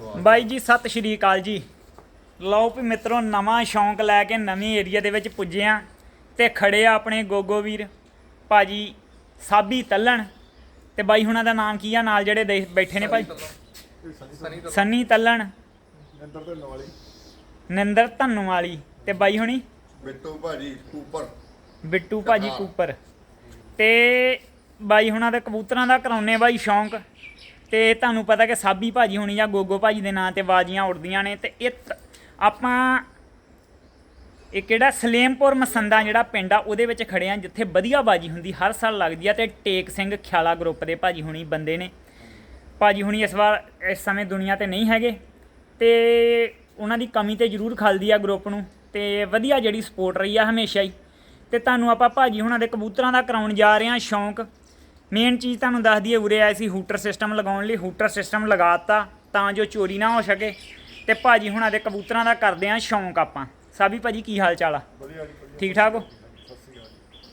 ਬਾਈ ਜੀ ਸਤਿ ਸ਼੍ਰੀ ਅਕਾਲ ਜੀ। ਲਓ ਵੀ ਮਿੱਤਰੋ ਨਵਾਂ ਸ਼ੌਂਕ ਲੈ ਕੇ ਨਵੀਂ ਏਰੀਆ ਦੇ ਵਿੱਚ ਪੁੱਜੇ ਆ ਤੇ ਖੜੇ ਆ ਆਪਣੇ ਗੋਗੋ ਵੀਰ ਭਾਜੀ ਸਾਬੀ ਤੱਲਣ। ਤੇ ਬਾਈ ਹੁਣਾਂ ਦਾ ਨਾਮ ਕੀ ਆ? ਨਾਲ ਜਿਹੜੇ ਦੇ- ਬੈਠੇ ਨੇ ਭਾਈ। ਸੰਨੀ ਤੱਲਣ। ਅੰਦਰ ਤੇ ਨਵਾਲੀ ਨਿੰਦਰ ਧੰਨੂ ਵਾਲੀ ਤੇ ਬਾਈ ਹੁਣੀ? ਬਿੱਟੂ ਭਾਜੀ ਉੱਪਰ ਬਿੱਟੂ ਭਾਜੀ। ਕੂਪਰ। ਤੇ ਬਾਈ ਹੁਣਾਂ ਦੇ ਕਬੂਤਰਾਂ ਦਾ ਕਰਾਉਨੇ ਬਾਈ ਸ਼ੌਂਕ। ਤੇ ਤੁਹਾਨੂੰ ਪਤਾ ਕਿ ਸਾਬੀ ਭਾਜੀ ਹੋਣੀ ਜਾਂ ਗੋਗੋ ਭਾਜੀ ਦੇ ਨਾਂ ਤੇ ਬਾਜੀਆਂ ਉੜਦੀਆਂ ਨੇ ਤੇ ਇਹ ਆਪਾਂ ਇਹ ਕਿਹੜਾ ਸਲੇਮਪੁਰ ਮਸੰਦਾ ਜਿਹੜਾ ਪਿੰਡ ਆ, ਉਹਦੇ ਵਿੱਚ ਖੜੇ ਆ, ਜਿੱਥੇ ਵਧੀਆ ਬਾਜੀ ਹੁੰਦੀ, ਹਰ ਸਾਲ ਲੱਗਦੀ ਆ ਤੇ ਟੇਕ ਸਿੰਘ ਖਿਆਲਾ ਗਰੁੱਪ ਦੇ ਭਾਜੀ ਹੁਣੀ ਬੰਦੇ ਨੇ। ਭਾਜੀ ਹੁਣੀ ਇਸ ਵਾਰ, ਇਸ ਸਮੇਂ ਦੁਨੀਆ ਤੇ ਨਹੀਂ ਹੈਗੇ ਤੇ ਉਹਨਾਂ ਦੀ ਕਮੀ ਤੇ ਜ਼ਰੂਰ ਖਲਦੀ ਆ ਗਰੁੱਪ ਨੂੰ ਤੇ ਵਧੀਆ ਜਿਹੜੀ ਸਪੋਰਟ ਰਹੀ ਆ ਹਮੇਸ਼ਾ ਹੀ। ਤੇ ਤੁਹਾਨੂੰ ਆਪਾਂ ਭਾਜੀ ਹੁਣਾਂ ਦੇ ਕਬੂਤਰਾਂ ਦਾ ਕਰਾਉਣ ਜਾ ਰਹੇ ਹਾਂ ਸ਼ੌਂਕ ਮੇਨ ਚੀਜ਼ ਤੁਹਾਨੂੰ ਦੱਸ ਦਈਏ ਉਰੇ ਆਏ ਸੀ ਹੂਟਰ ਸਿਸਟਮ ਲਗਾਉਣ ਲਈ। ਹੂਟਰ ਸਿਸਟਮ ਲਗਾਤਾ ਤਾਂ ਜੋ ਚੋਰੀ ਨਾ ਹੋ ਸਕੇ। ਤੇ ਭਾਜੀ ਹੁਣਾਂ ਦੇ ਕਬੂਤਰਾਂ ਦਾ ਕਰਦੇ ਹਾਂ ਸ਼ੌਂਕ ਆਪਾਂ। ਸਾਬੀ ਭਾਜੀ ਕੀ ਹਾਲ ਚਾਲ ਆ? ਵਧੀਆ ਜੀ ਵਧੀਆ। ਠੀਕ ਠਾਕ ਹੋ।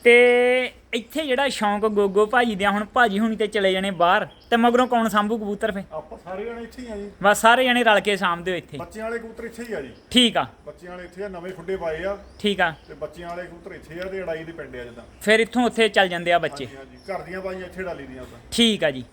ਤੇ ਇੱਥੇ ਜਿਹੜਾ ਸ਼ੌਂਕ ਗੋਗੋ ਭਾਜੀ ਦਿਆ ਹੁਣ ਭਾਜੀ ਹੁਣੀ ਤੇ ਚਲੇ ਜਾਣੇ ਬਾਹਰ ਤੇ ਮਗਰੋਂ ਕੌਣ ਸੰਭੂ ਕਬੂਤਰ ਫੇ? ਆਪਾਂ ਸਾਰੇ ਜਣੇ ਇੱਥੇ ਹੀ ਆ ਜੀ। ਬਸ ਸਾਰੇ ਜਣੇ ਰਲ ਕੇ ਸਾਂਭਦੇ ਹੋ ਇੱਥੇ। ਬੱਚਿਆਂ ਵਾਲੇ ਕਬੂਤਰ ਇੱਥੇ ਹੀ ਆ ਜੀ। ਠੀਕ ਆ। ਬੱਚਿਆਂ ਵਾਲੇ ਇੱਥੇ ਆ ਨਵੇਂ ਖੁੱਡੇ ਪਾਏ ਆ। ਠੀਕ ਆ। ਤੇ ਬੱਚਿਆਂ ਵਾਲੇ ਕਬੂਤਰ ਇੱਥੇ ਆ ਤੇ ਅੜਾਈ ਦੇ ਪਿੰਡ ਆ ਜਦਾਂ। ਫਿਰ ਇੱਥੋਂ ਉੱਥੇ ਚੱਲ ਜਾਂਦੇ ਆ ਬੱਚੇ। ਹਾਂਜੀ ਘਰ ਦੀਆਂ ਬਾਈਆਂ ਇੱਥੇ ਡਾਲੀ ਦੀਆਂ ਆਪਾਂ ਠੀਕ ਆ ਜੀ।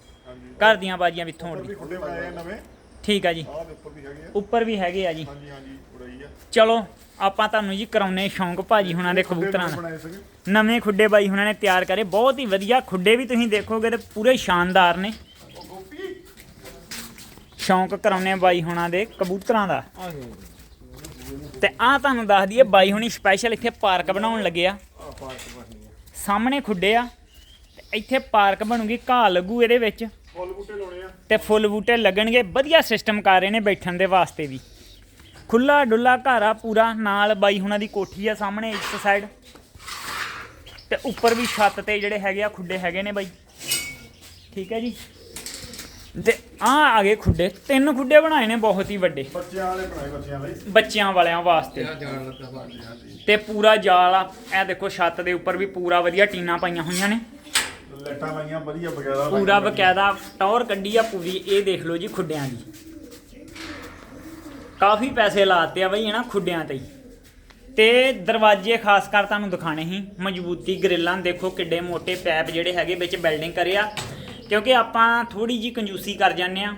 ਘਰ ਦੀਆਂ ਬਾਜੀਆਂ ਵਿੱਥੋਂ ਉੱਪਰ ਉੱਡ ਵੀ ਖੁੱਡੇ ਪਾਏ ਆ ਨਵੇਂ। ਠੀਕ ਆ ਜੀ। ਆਹ ਦੇ ਉੱਪਰ ਵੀ ਹੈਗੇ ਆ। ਉੱਪਰ ਵੀ ਹੈਗੇ ਆ ਜੀ। ਹਾਂਜੀ ਹਾਂਜੀ ਉੜਾਈ ਆ। ਚਲੋ ਆਪਾਂ ਤੁਹਾਨੂੰ ਜੀ ਕਰਾਉਨੇ ਸ਼ੌਂਕ ਭਾਜੀ ਹੁਣਾਂ ਦੇ ਕਬੂਤਰਾਂ ਦਾ ਬਣਾਏ ਸੀਗੇ। ਨਵੇਂ ਖੁੱਡੇ ਬਾਈ ਹੁਣਾਂ ਨੇ ਤਿਆਰ ਕਰੇ। ਬਹੁਤ ਹੀ ਵਧੀਆ ਖੁੱਡੇ ਵੀ ਤੁਸੀਂ ਦੇਖੋਗੇ ਤੇ ਪੂਰੇ ਸ਼ਾਨਦਾਰ ਨੇ। ਉਹ ਗੋਪੀ! ਸ਼ੌਂਕ ਕਰਾਉਨੇ ਬਾਈ ਹੁਣਾਂ ਦੇ ਕਬੂਤਰਾਂ ਦਾ। ਤੇ ਆ ਤੁਹਾਨੂੰ ਦੱਸ ਦਈਏ ਬਾਈ ਹੁਣੀ ਸਪੈਸ਼ਲ ਇੱਥੇ ਪਾਰਕ ਬਣਾਉਣ ਲੱਗੇ ਆ। ਪਾਰਕ ਸਾਹਮਣੇ ਖੁੱਡੇ ਆ। ਤੇ ਇੱਥੇ ਪਾਰਕ ਬਣੂਗੀ ਘਾਹ ਲੱਗੂ ਇਹਦੇ ਵਿੱਚ। ਫੁੱਲ ਬੂਟੇ ਲਾਉਣੇ ਆ। ਤੇ ਫੁੱਲ ਬੂਟੇ ਲੱਗਣਗੇ ਵਧੀਆ ਸਿਸਟਮ ਕਰ ਰਹੇ ਨੇ ਬੈਠਣ ਦੇ ਵਾਸਤੇ ਵੀ। ਖੁੱਲਾ ਡੁੱਲਾ ਘਰ ਆ ਪੂਰਾ ਨਾਲ ਬਾਈ ਹੁਣਾਂ ਦੀ ਕੋਠੀ ਆ ਸਾਹਮਣੇ ਇਸ ਸਾਈਡ ਤੇ ਉੱਪਰ ਵੀ ਛੱਤ ਤੇ ਜਿਹੜੇ ਹੈਗੇ ਆ ਖੁੱਡੇ ਹੈਗੇ ਨੇ ਬਾਈ। ਠੀਕ ਹੈ ਜੀ। ਤੇ ਆ ਆ ਗਏ ਖੁੱਡੇ। ਤਿੰਨ ਖੁੱਡੇ ਬਣਾਏ ਨੇ ਬਹੁਤ ਹੀ ਵੱਡੇ। ਬੱਚਿਆਂ ਵਾਲੇ ਬਣਾਏ ਬੱਚਿਆਂ ਲਈ। ਬੱਚਿਆਂ ਵਾਲਿਆਂ ਵਾਸਤੇ। ਤੇ ਪੂਰਾ ਜਾਲ ਆ। ਇਹ ਦੇਖੋ ਛੱਤ ਦੇ ਉੱਪਰ ਵੀ ਪੂਰਾ ਵਧੀਆ ਟੀਨਾਂ ਪਾਈਆਂ ਹੋਈਆਂ ਨੇ। ਲੈਟਾਂ ਲਾਈਆਂ ਵਧੀਆ ਬਗੈਰਾ ਪੂਰਾ ਬਕਾਇਦਾ ਟੌਰ ਕੱਢੀ ਆ ਪੂਰੀ ਇਹ ਦੇਖ ਲਓ ਜੀ ਖੁੱਡਿਆਂ ਦੀ। ਕਾਫੀ ਪੈਸੇ ਲਾਤੇ ਆ ਬਈ ਇਹਨਾਂ ਖੁੱਡਿਆਂ ਤੇ ਹੀ। ਤੇ ਦਰਵਾਜ਼ੇ ਖਾਸ ਕਰ ਤੁਹਾਨੂੰ ਦਿਖਾਣੇ ਸੀ ਮਜ਼ਬੂਤੀ ਗ੍ਰਿਲਾਂ ਦੇਖੋ ਕਿੱਡੇ ਮੋٹے ਪੈਪ ਜਿਹੜੇ ਹੈਗੇ ਵਿੱਚ ਬਿਲਡਿੰਗ ਕਰਿਆ ਕਿਉਂਕਿ ਆਪਾਂ ਥੋੜੀ ਜੀ ਕੰਜੂਸੀ ਕਰ ਜਾਂਦੇ ਆ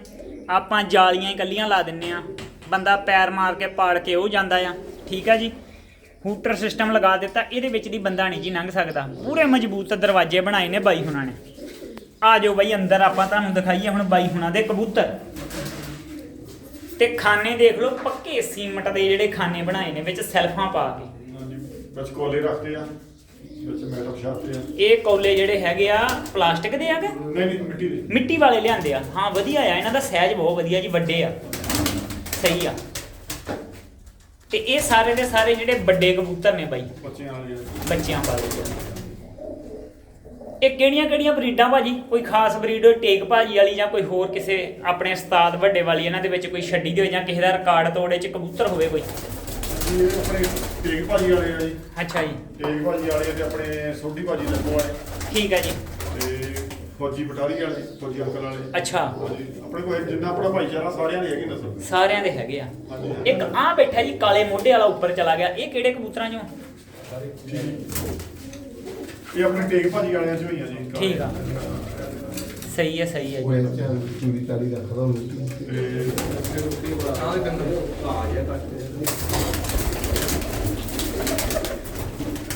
ਆਪਾਂ ਜਾਲੀਆਂ ਹੀ ਕੱਲੀਆਂ ਲਾ ਦਿੰਨੇ ਆ। ਬੰਦਾ ਪੈਰ ਮਾਰ ਕੇ ਪਾੜ ਕੇ ਉਹ ਜਾਂਦਾ ਆ ਠੀਕ ਆ ਜੀ? ਹੂਟਰ ਸਿਸਟਮ ਲਗਾ ਦਿੱਤਾ ਇਹਦੇ ਵਿੱਚ ਦੀ ਬੰਦਾ ਨਹੀਂ ਜੀ ਲੰਘ ਸਕਦਾ। ਪੂਰੇ ਮਜ਼ਬੂਤ ਦਰਵਾਜ਼ੇ ਬਣਾਏ ਨੇ ਬਾਈ ਹੁਣਾਂ ਨੇ। ਆ ਜਾਓ ਬਾਈ ਅੰਦਰ ਆਪਾਂ ਤੁਹਾਨੂੰ ਦਿਖਾਈਏ ਹੁਣ ਬਾਈ ਹੁਣਾਂ ਦੇ ਕਬੂਤਰ। ਤੇ ਖਾਨੇ ਦੇਖ ਲਓ ਪੱਕੇ ਸੀਮਟ ਦੇ ਜਿਹੜੇ ਖਾਨੇ ਬਣਾਏ ਨੇ ਵਿੱਚ ਸੈਲਫਾਂ ਪਾ ਕੇ। ਵਿੱਚ ਕੋਲੇ ਰੱਖਦੇ ਆ ਵਿੱਚ ਮੈਟਲ ਛਾਪਦੇ ਆ। ਇਹ ਕੌਲੇ ਜਿਹੜੇ ਹੈਗੇ ਆ ਪਲਾਸਟਿਕ ਦੇ ਆਗੇ ਨਹੀਂ ਨਹੀਂ ਮਿੱਟੀ ਦੇ। ਮਿੱਟੀ ਵਾਲੇ ਲਿਆਂਦੇ ਆ। ਹਾਂ ਵਧੀਆ ਆ ਇਹਨਾਂ ਦਾ ਸਾਈਜ਼ ਬਹੁਤ ਵਧੀਆ ਜੀ ਵੱਡੇ ਆ। ਸਹੀ ਆ। ਤੇ ਇਹ ਸਾਰੇ ਦੇ ਸਾਰੇ ਜਿਹੜੇ ਵੱਡੇ ਕਬੂਤਰ ਨੇ ਬਾਈ। ਬੱਚਿਆਂ ਵਾਲੇ। ਬੱਚਿਆਂ ਵਾਲੇ ਇਹ ਕਿਹੜੀਆਂ ਕਿਹੜੀਆਂ ਬਰੀਡਾਂ ਭਾਜੀ? ਕੋਈ ਖਾਸ ਬਰੀਡ ਟੇਕ ਭਾਜੀ ਵਾਲੀ ਜਾਂ ਕੋਈ ਹੋਰ ਕਿਸੇ ਆਪਣੇ ਉਸਤਾਦ ਵੱਡੇ ਵਾਲੀ ਇਹਨਾਂ ਦੇ ਵਿੱਚ ਕੋਈ ਛੱਡੀ ਦੀ ਹੋਵੇ ਜਾਂ ਕਿਸੇ ਦਾ ਰਿਕਾਰਡ ਤੋੜੇ ਚ ਕਬੂਤਰ ਹੋਵੇ ਕੋਈ? ਇਹ ਆਪਣੇ ਤੇਗ ਭਾਜੀ ਵਾਲੇ ਆ ਜੀ। ਅੱਛਾ ਜੀ। ਤੇਗ ਭਾਜੀ ਵਾਲੇ ਤੇ ਆਪਣੇ ਸੋਢੀ ਭਾਜੀ ਲੱਗੋ ਵਾਲੇ ਠੀਕ ਹੈ ਜੀ। ਫੌਜੀ ਬਟਾਲੀ ਵਾਲੇ ਫੌਜੀ ਅੰਕਲ ਵਾਲੇ। ਅੱਛਾ। ਹਾਂਜੀ। ਆਪਣੇ ਕੋਲ ਜਿੰਨਾ ਆਪਣਾ ਭਾਈਚਾਰਾ ਸਾਰਿਆਂ ਦੀ ਹੈਗੀ ਨਸਲ ਸਾਰਿਆਂ ਦੇ ਹੈਗੇ ਆ। ਇੱਕ ਆ ਬੈਠਾ ਜੀ ਕਾਲੇ ਮੋਢੇ ਵਾਲਾ ਉੱਪਰ ਚਲਾ ਗਿਆ। ਇਹ ਕਿਹੜੇ ਕਬੂਤਰਾਂ ਚੋਂ? ਇਹ ਆਪਣੇ ਤੇਗ ਭਾਜੀ ਵਾਲਿਆਂ ਚੋਂ ਹੀ ਆ ਜੀ। ਠੀਕ ਆ। ਸਹੀ ਹੈ ਸਹੀ ਹੈ ਉਹ ਜੀ ਇਹ ਚਾਹ ਚੂਰੀ ਚਾਲੀ ਰੱਖਦਾ ਹੁੰਦਾ ਤੇ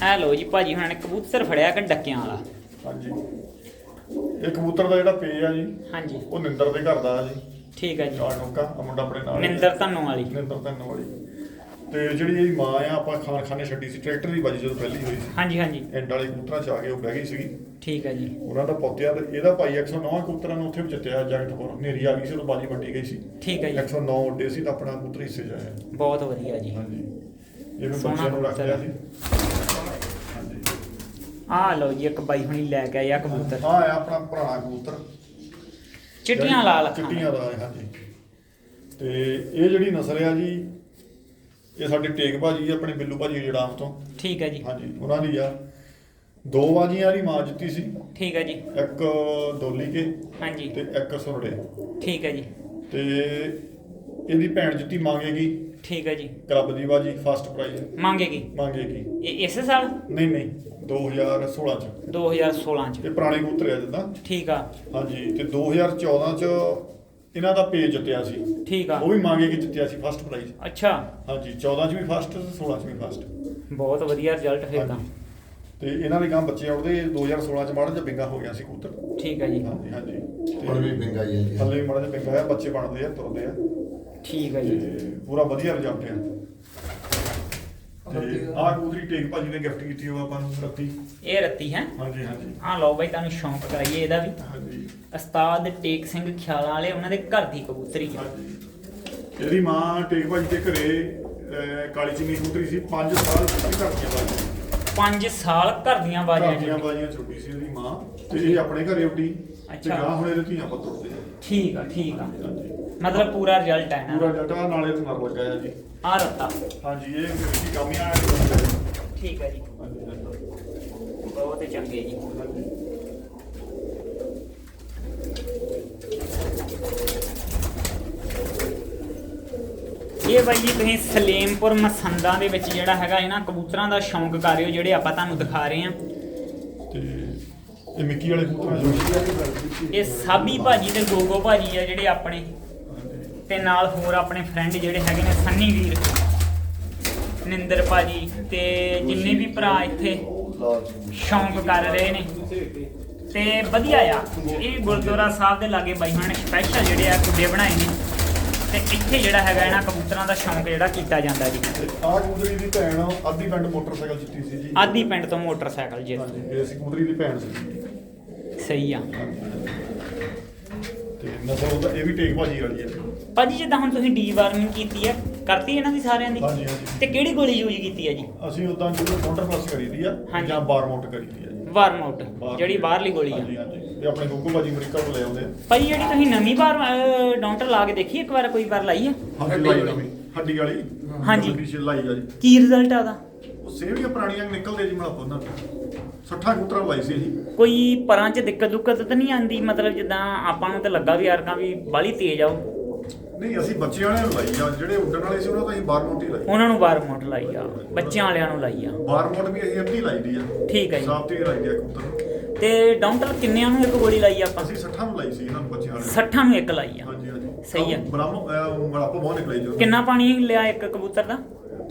ਆ ਲੋ ਜੀ ਭਾਜੀ ਹੁਣਾਂ ਨੇ ਕਬੂਤਰ ਫੜਿਆ ਕਿ ਡੱਕਿਆਂ ਵਾਲਾ। ਹਾਂਜੀ। ਇਹ ਕਬੂਤਰ ਦਾ ਜਿਹੜਾ ਪੇ ਆ ਜੀ ਹਾਂਜੀ। ਉਹ ਨਿੰਦਰ ਦੇ ਘਰ ਦਾ ਆ ਜੀ। ਠੀਕ ਹੈ ਜੀ। ਨੋਕਾ ਆ ਮੁੰਡਾ ਆਪਣੇ ਨਾਲ ਹੀ ਆ। ਨਿੰਦਰ ਧੰਨੋਂ ਵਾਲੀ। ਨਿੰਦਰ ਤੈਨੂੰ ਵਾਲੀ। ਤੇ ਜਿਹੜੀ ਇਹਦੀ ਮਾਂ ਆ ਆਪਾਂ ਖਾਨ ਖਾਨੇ ਛੱਡੀ ਸੀ ਟਰੈਕਟਰ ਦੀ ਬਾਜੀ ਜਦੋਂ ਪਹਿਲੀ ਹੋਈ ਸੀ। ਹਾਂਜੀ ਹਾਂਜੀ। ਐਂਡ ਵਾਲੇ ਕਬੂਤਰਾਂ ਚ ਆ ਕੇ ਉਹ ਬਹਿ ਗਈ ਸੀਗੀ। ਠੀਕ ਹੈ ਜੀ। ਉਹਨਾਂ ਦਾ ਪੌਤਿਆ ਤੇ ਇਹਦਾ ਭਾਈ 109 ਕਬੂਤਰਾਂ ਨੂੰ ਉੱਥੇ ਵੀ ਜਿੱਤਿਆ ਜਗਤਪੁਰ ਹਨੇਰੀ ਆ ਗਈ ਸੀ ਉਦੋਂ ਬਾਜੀ ਵੱਟੀ ਗਈ ਸੀ। ਠੀਕ ਹੈ ਜੀ। 109 ਉੱਡੇ ਸੀ ਤਾਂ ਆਪਣਾ ਕਬੂਤਰ ਹਿੱਸੇ ਚ ਆਇਆ। ਬਹੁਤ ਵਧੀਆ ਜੀ। ਹਾਂਜੀ। ਇਹ ਸੋਹਣਾ ਬੱਚਿਆਂ ਨੂੰ ਰੱਖ ਲਿਆ ਸੀ। ਆ ਲਓ ਜੀ ਇੱਕ ਬਾਈ ਹੁਣੀ ਲੈ ਕੇ ਆਇਆ ਕਬੂਤਰ। ਹਾਂ ਆ ਆਪਣਾ ਪੁਰਾਣਾ ਕਬੂਤਰ। ਚਿੱਟੀਆਂ ਲਾਲ ਅੱਖਾਂ ਚਿੱਟੀਆਂ ਹੈ ਹਾਂਜੀ। ਤੇ ਇਹ ਜਿਹੜੀ ਨਸਲ ਆ ਜੀ ਇਹ ਸਾਡੇ ਟੇਕ ਭਾਜੀ ਆਪਣੇ ਬਿੱਲੂ ਭਾਜੀ ਜੜਾਮ ਤੋਂ। ਠੀਕ ਹੈ ਜੀ। ਹਾਂਜੀ ਉਹਨਾਂ ਦੀ ਆ। ਦੋ ਬਾਜੀਆਂ ਦੀ ਮਾਂ ਜਿੱਤੀ ਸੀ। ਠੀਕ ਹੈ ਜੀ। ਇੱਕ ਦੋਲੀ ਕੇ ਹਾਂਜੀ। ਤੇ ਇੱਕ ਸੁਰੜੇ। ਠੀਕ ਹੈ ਜੀ। ਤੇ ਇਹਦੀ ਭੈਣ ਜਿੱਤੀ ਮੰਗੇਗੀ ਠੀਕ ਹੈ ਜੀ। ਕਲੱਬ ਦੀ ਬਾਜੀ ਫਸਟ ਪ੍ਰਾਈਜ਼ ਮੰਗੇਗੀ ਮੰਗੇਗੀ ਇਹ ਇਸੇ ਸਾਲ? ਨਹੀਂ ਨਹੀਂ 2016 ਚ। 2016 ਚ। ਇਹ ਪੁਰਾਣੇ ਕਬੂਤਰ ਆ ਜਿੱਦਾਂ। ਠੀਕ ਆ। ਹਾਂਜੀ ਤੇ 2014 ਚ ਇਹਨਾਂ ਦਾ ਪੇਜ ਜਿੱਤਿਆ ਸੀ। ਠੀਕ ਆ। ਉਹ ਵੀ ਮੰਗੇਗੀ ਜਿੱਤਿਆ ਸੀ ਫਸਟ ਪ੍ਰਾਈਜ਼ ਅੱਛਾ। ਹਾਂਜੀ 14 ਚ ਵੀ ਫਸਟ ਤੇ 16 ਚ ਵੀ ਫਸਟ ਬਹੁਤ ਵਧੀਆ ਰਿਜ਼ਲਟ ਫਿਰ ਤਾਂ। ਤੇ ਇਹਨਾਂ ਦੇ ਗਾਂ ਬੱਚੇ ਆਉਣਦੇ 2016 ਚ ਮਾੜਾ ਜਿਹਾ ਬਿੰਗਾ ਹੋ ਗਿਆ ਸੀ ਕਬੂਤਰ। ਠੀਕ ਹੈ ਜੀ। ਹਾਂਜੀ ਹਾਂਜੀ। ਹੁਣ ਵੀ ਪਿੰਗਾ ਹੀ ਹੈ ਜੀ। ਥੱਲੇ ਵੀ ਮਾੜਾ ਜਿਹਾ ਬਿੰਗਾ ਆ ਬੱਚੇ ਬਣਦੇ ਆ ਤੁਰਦੇ ਆ। ਠੀਕ ਹੈ ਜੀ। ਤੇ ਪੂਰਾ ਵਧੀਆ ਰਿਜ਼ਲਟ ਆ। ਤੇ ਆਹ ਕਬੂਤਰੀ ਟੇਕ ਭਾਜੀ ਨੇ ਗਿਫਟ ਕੀਤੀ ਉਹ ਆਪਾਂ ਨੂੰ ਰੱਤੀ। ਇਹ ਰੱਤੀ ਹੈ। ਹਾਂਜੀ ਹਾਂਜੀ। ਆ ਲਓ ਬਾਈ ਤੁਹਾਨੂੰ ਸ਼ੌਂਕ ਕਰਾਈਏ ਇਹਦਾ ਵੀ। ਹਾਂਜੀ। ਉਸਤਾਦ ਟੇਕ ਸਿੰਘ ਖਿਆਲਾਂ ਵਾਲੇ ਉਹਨਾਂ ਦੇ ਘਰ ਦੀ ਕਬੂਤਰੀ ਹਾਂਜੀ। ਇਹਦੀ ਮਾਂ ਟੇਕ ਭਾਜੀ ਦੇ ਘਰੇ ਅਹ, ਕਾਲੀ ਚੀਨੀ ਕਬੂਤਰੀ ਸੀ। 5 ਸਾਲ ਦੀ ਧਰਤੀਆਂ ਬਾਜੀ 5 ਸਾਲ ਘਰ ਦੀਆਂ ਬਾਜੀਆਂ ਜੀ ਬਾਜੀਆਂ ਛੁੱਟੀ ਸੀ ਉਹਦੀ ਮਾਂ। ਤੇ ਇਹ ਆਪਣੇ ਘਰੇ ਉੱਡੀ। ਤੇ ਅੱਛਾ। ਗਾਂ ਹੁਣ ਇਹਦੇ ਧੀਆਂ ਪੁੱਤ ਉੱਠਦੇ ਆ। ਠੀਕ ਆ ਠੀਕ ਆ। ਹਾਂਜੀ ਮਤਲਬ ਪੂਰਾ ਰਿਜ਼ਲਟ ਹੈ ਪੂਰਾ ਨਾ ਜਟਾ ਨਾਲੇ ਤੇ ਨਰ ਲੱਗਾ ਆ ਜੀ। ਆ ਰੱਤਾ ਹਾਂਜੀ ਇਹ ਕੀ ਕੰਮ ਹੀ ਆਇਆ ਠੀਕ ਹੈ ਜੀ। ਬਹੁਤ ਚੰਗੇ ਜੀ। ਇਹ ਬਾਈ ਜੀ ਤੁਸੀਂ ਸਲੇਮਪੁਰ ਮਸੰਦਾਂ ਦੇ ਵਿੱਚ ਜਿਹੜਾ ਹੈਗਾ ਇਹਨਾਂ ਕਬੂਤਰਾਂ ਦਾ ਸ਼ੌਂਕ ਕਰ ਰਹੇ ਹੋ ਜਿਹੜੇ ਆਪਾਂ ਤੁਹਾਨੂੰ ਦਿਖਾ ਰਹੇ ਹਾਂ। ਇਹ ਮਿੱਕੀ ਵਾਲੇ ਕਬੂਤਰਾਂ ਇਹ ਸਾਬੀ ਭਾਜੀ ਤੇ ਗੋਗੋ ਭਾਜੀ ਆ ਜਿਹੜੇ ਆਪਣੇ। ਤੇ ਨਾਲ ਹੋਰ ਆਪਣੇ ਫਰੈਂਡ ਜਿਹੜੇ ਹੈਗੇ ਨੇ ਸੰਨੀ ਵੀਰ ਨਿੰਦਰ ਭਾਜੀ ਤੇ ਜਿੰਨੇ ਵੀ ਭਰਾ ਇੱਥੇ ਸ਼ੌਂਕ ਕਰ ਰਹੇ ਨੇ। ਤੇ ਵਧੀਆ ਆ। ਇਹ ਗੁਰਦੁਆਰਾ ਸਾਹਿਬ ਦੇ ਲਾਗੇ ਬਾਈ ਹੁਣਾਂ ਨੇ ਸਪੈਸ਼ਲ ਜਿਹੜੇ ਆ ਕੁੱਡੇ ਬਣਾਏ ਨੇ। ਤੇ ਇੱਥੇ ਜਿਹੜਾ ਹੈਗਾ ਇਹਨਾਂ ਕਬੂਤਰਾਂ ਦਾ ਸ਼ੌਂਕ ਜਿਹੜਾ ਕੀਤਾ ਜਾਂਦਾ ਜੀ। ਤੇ ਆਹ ਕਬੂਤਰੀ ਦੀ ਭੈਣ ਅੱਧੀ ਪਿੰਡ ਮੋਟਰਸਾਈਕਲ ਜਿੱਤੀ ਸੀ ਜੀ। ਆਦੀ ਪਿੰਡ ਤੋਂ ਮੋਟਰਸਾਈਕਲ ਜੇ। ਹਾਂਜੀ ਇਹ ਸੀ ਕਬੂਤਰੀ ਦੀ ਭੈਣ ਸੀ। ਸਹੀ ਆ। ਤੇ ਨਸਲ ਉਹਦਾ ਇਹ ਵੀ ਟੇਕ ਭਾਜੀ ਵਾਲੀ ਹੈ ਭਾਜੀ ਜਿੱਦਾਂ ਹੁਣ ਤੁਸੀਂ ਡੀ ਵਾਰਮਿੰਗ ਕੀਤੀ ਆ ਕਰਤੀ ਇਹਨਾਂ ਦੀ ਸਾਰਿਆਂ ਦੀ? ਹਾਂਜੀ ਹਾਂਜੀ। ਤੇ ਕਿਹੜੀ ਗੋਲੀ ਯੂਜ਼ ਕੀਤੀ ਆ ਜੀ? ਅਸੀਂ ਉਦਾਂ ਜਦੋਂ ਕਾਊਂਟਰ ਪਲੱਸ ਕਰੀਦੀ ਆ ਹਾਂਜੀ। ਜਾਂ ਬਾਰ ਮਾਊਂਟ ਕਰੀਦੀ ਆ ਜੀ। ਵਾਰਮ ਆਊਟ ਬਾਹਰ- ਜਿਹੜੀ ਬਾਹਰਲੀ ਗੋਲੀ ਹਾਂਜੀ ਆ। ਹਾਂਜੀ ਇਹ ਆਪਣੇ ਗੁੱਗੂ ਭਾਜੀ ਅਮਰੀਕਾ ਤੋਂ ਲੈ ਆਉਂਦੇ ਆ। ਭਾਈ ਜਿਹੜੀ ਤੁਸੀਂ ਨਵੀਂ ਵਾਰ ਡਾਊਂਟਰ ਲਾ ਕੇ ਦੇਖੀ ਇੱਕ ਵਾਰ ਕੋਈ ਵਾਰ ਲਾਈ ਆ? ਹਾਂਜੀ ਲਾਈ ਨਵੀਂ ਹੱਡੀ ਵਾਲੀ। ਹਾਂਜੀ। ਪਿੱਛੇ ਲਾਈ ਆ ਜੀ। ਕੀ ਰਿਜ਼ਲਟ ਆ ਉਹਦਾ? ਉਹ ਸੇਵੀਆਂ ਪੁਰਾਣੀਆਂ ਨਿਕਲਦੇ ਜੀ ਮਲਾਪੋ ਉਹਨਾਂ ਤੋਂ। 60 ਕਬੂਤਰਾਂ ਲਾਈ ਸੀ ਜੀ ਕੋਈ ਪਰਾਂ 'ਚ ਦਿੱਕਤ ਦੁੱਕਤ ਤਾਂ ਨਹੀਂ ਆਂਦੀ? ਮਤਲਬ ਜਿੱਦਾਂ ਆਪਾਂ ਨੂੰ ਤਾਂ ਲੱਗਾ ਵੀ ਯਾਰਕਾਂ ਵੀ ਬਾਲੀ ਤੇਜ਼ ਆਉ ਨਹੀਂ ਅਸੀਂ ਬੱਚੇ ਵਾਲਿਆਂ ਨੂੰ ਲਾਈ ਆ। ਜਿਹੜੇ ਉੱਡਣ ਵਾਲੇ ਸੀ ਉਹਨਾਂ ਤੋਂ ਅਸੀਂ ਬਾਰ ਮਾਊਂਟ ਹੀ ਲਾਈ। ਉਹਨਾਂ ਨੂੰ ਵਾਰ ਮੋਟ ਲਾਈ ਆ। ਬੱਚਿਆਂ ਵਾਲਿਆਂ ਨੂੰ ਲਾਈ ਆ। ਬਾਰ ਮਾਊਂਟ ਵੀ ਅਸੀਂ ਅੱਧੀ ਲਾਈ ਦੀ ਆ। ਠੀਕ ਹੈ ਜੀ। ਸਾਫ਼ ਤੇ ਲਾਈ ਦੀ ਆ ਕਬੂਤਰ। ਤੇ ਡਾਊਂਟਰ ਕਿੰਨਿਆਂ ਨੂੰ ਇੱਕ ਗੋਲੀ ਲਾਈ ਆ ਆਪਾਂ? ਅਸੀਂ 60 ਨੂੰ ਲਾਈ ਸੀ ਇਹਨਾਂ ਨੂੰ ਬੱਚਿਆਂ ਵਾਲਿਆਂ ਨੂੰ। 60 ਨੂੰ ਇੱਕ ਲਾਈ ਆ। ਹਾਂਜੀ ਹਾਂਜੀ। ਸਹੀ ਆ। ਬ੍ਰਾਹਮੋ ਮਲਾਪੋ ਬਹੁਤ ਨਿਕਲੇ ਜੀ ਕਿੰਨਾ ਪਾਣੀ ਲਿਆ ਇੱਕ ਕਬੂਤਰ ਦਾ?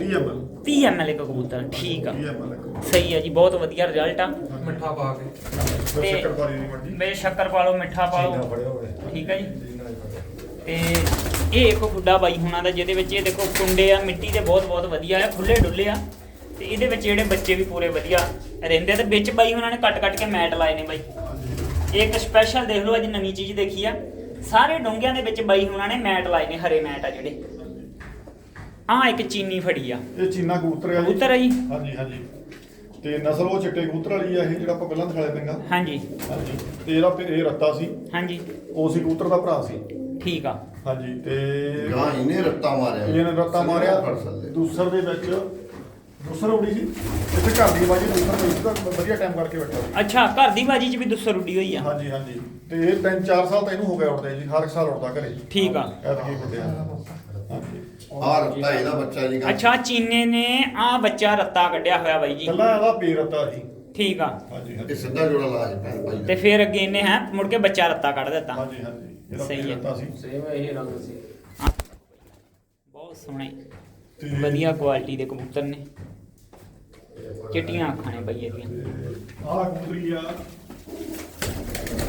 30 ml 30 ml ਇੱਕ ਕਬੂਤਰ ਠੀਕ ਆ। 30 ml ਸਹੀ ਆ ਜੀ ਬਹੁਤ ਵਧੀਆ ਰਿਜ਼ਲਟ ਆ। ਮਿੱਠਾ ਪਾ ਕੇ। ਤੇ- ਸ਼ੱਕਰ ਪਾ ਲਓ ਮਿੱਠਾ ਪਾ ਲਓ। ਠੀਕ ਆ ਜੀ। ਤੇ ਇਹ ਇੱਕ ਗੁੱਡਾ ਬਾਈ ਹੁਣਾਂ ਦਾ ਜਿਹਦੇ ਵਿੱਚ ਇਹ ਦੇਖੋ ਕੁੰਡੇ ਆ ਮਿੱਟੀ ਦੇ ਬਹੁਤ ਬਹੁਤ ਵਧੀਆ ਆ ਖੁੱਲੇ ਡੁੱਲੇ ਆ। ਤੇ ਇਹਦੇ ਵਿੱਚ ਜਿਹੜੇ ਬੱਚੇ ਵੀ ਪੂਰੇ ਵਧੀਆ ਰਹਿੰਦੇ ਆ ਤੇ ਵਿੱਚ ਬਾਈ ਹੁਣਾਂ ਨੇ ਕੱਟ ਕੱਟ ਕੇ ਮੈਟ ਲਾਏ ਨੇ ਬਾਈ। ਇਹ ਇੱਕ ਸਪੈਸ਼ਲ ਦੇਖ ਲਓ ਅੱਜ ਨਵੀਂ ਚੀਜ਼ ਦੇਖੀ ਆ। ਸਾਰੇ ਡੋਂਗਿਆਂ ਦੇ ਵਿੱਚ ਬਾਈ ਹੁਣਾਂ ਨੇ ਮੈਟ ਲਾਏ ਨੇ ਹਰੇ ਮੈਟ ਆ ਜਿਹੜੇ। ਆ ਇੱਕ ਚੀਨੀ ਫੜੀ ਆ। ਇਹ ਚੀਨਾ ਕਬੂਤਰ ਆ ਜੀ। ਕਬੂਤਰ ਆ ਜੀ। ਹਾਂਜੀ ਹਾਂਜੀ। ਤੇ ਨਸਲ ਉਹ ਚਿੱਟੇ ਕਬੂਤਰ ਵਾਲੀ ਆ ਇਹ ਜਿਹੜਾ ਆਪਾਂ ਪਹਿਲਾਂ ਦਿਖਾਇਆ ਪਿੰਗਾ। ਹਾਂਜੀ। ਹਾਂਜੀ। ਤੇ ਇਹਦਾ ਪ- ਇਹ ਰੱਤਾ ਸੀ। ਹਾਂਜੀ। ਉਹ ਸੀ ਕਬੂਤਰ ਦਾ ਭਰਾ ਸੀ। ਠੀਕ ਆ। ਹਾਂਜੀ ਤੇ ਗਾਂ ਇਹਨੇ ਰੱਤਾ ਮਾਰਿਆ। ਇਹਨੇ ਰੱਤਾ ਮਾਰਿਆ। ਦੂਸਰ ਦੇ ਵਿੱਚ ਦੂਸਰ ਉੜੀ ਸੀ। ਇੱਥੇ ਘਰ ਦੀ ਬਾਜੀ ਦੂਸਰ ਤਾਂ ਵਧੀਆ ਟਾਈਮ ਕਰਕੇ ਬੈਠਾ। ਅੱਛਾ ਘਰ ਦੀ ਬਾਜੀ 'ਚ ਵੀ ਦੁੱਸਰ ਉੱਡੀ ਹੋਈ ਆ। ਹਾਂਜੀ ਹਾਂਜੀ। ਤੇ ਇਹ 3-4 ਸਾਲ ਤਾਂ ਇਹਨੂੰ ਹੋ ਗਿਆ ਉੜਦੇ ਜੀ। ਹਰ ਸਾਲ ਉੜਦਾ ਘਰੇ। ਠੀਕ ਆ। ਐਤਕੀ ਉੱਡਿਆ ਹਾਂਜੀ। ਆ ਰੱਤਾ ਇਹਦਾ ਬੱਚਾ ਜੀ ਗਾਂ। ਅੱਛਾ ਚੀਨੇ ਨੇ ਆ ਬੱਚਾ ਰੱਤਾ ਕੱਢਿਆ ਹੋਇਆ ਬਾਈ ਜੀ। ਕੱਲਾ ਇਹਦਾ ਪੇ ਰੱਤਾ ਸੀ। ਠੀਕ ਆ। ਹਾਂਜੀ ਇਹ ਹਾਂਜੀ। ਸਿੱਧਾ ਜੋੜਾ ਲਾ ਜੀ ਭੈਣ ਭਾਈ। ਤੇ ਫਿਰ ਅੱਗੇ ਇਹਨੇ ਹੈ ਮੁੜ ਕੇ ਬੱਚਾ ਰੱਤਾ ਕੱਢ ਦਿੱਤਾ। ਹਾਂਜੀ ਹਾਂਜੀ। ਇਹਦਾ ਸਹੀ ਪੇ ਹੈ। ਰੱਤਾ ਸੀ। ਸੇਮ ਇਹ ਰੰਗ ਸੀ। ਬਹੁਤ ਸੋਹਣੇ। ਤੇ ਵਧੀਆ ਕੁਆਲਿਟੀ ਦੇ ਕਬੂਤਰ ਨੇ। ਚਿੱਟੀਆਂ ਅੱਖਾਂ ਨੇ ਬਈ ਇਹਦੀਆਂ। ਆਹ ਕਬੂਤਰੀ ਆ।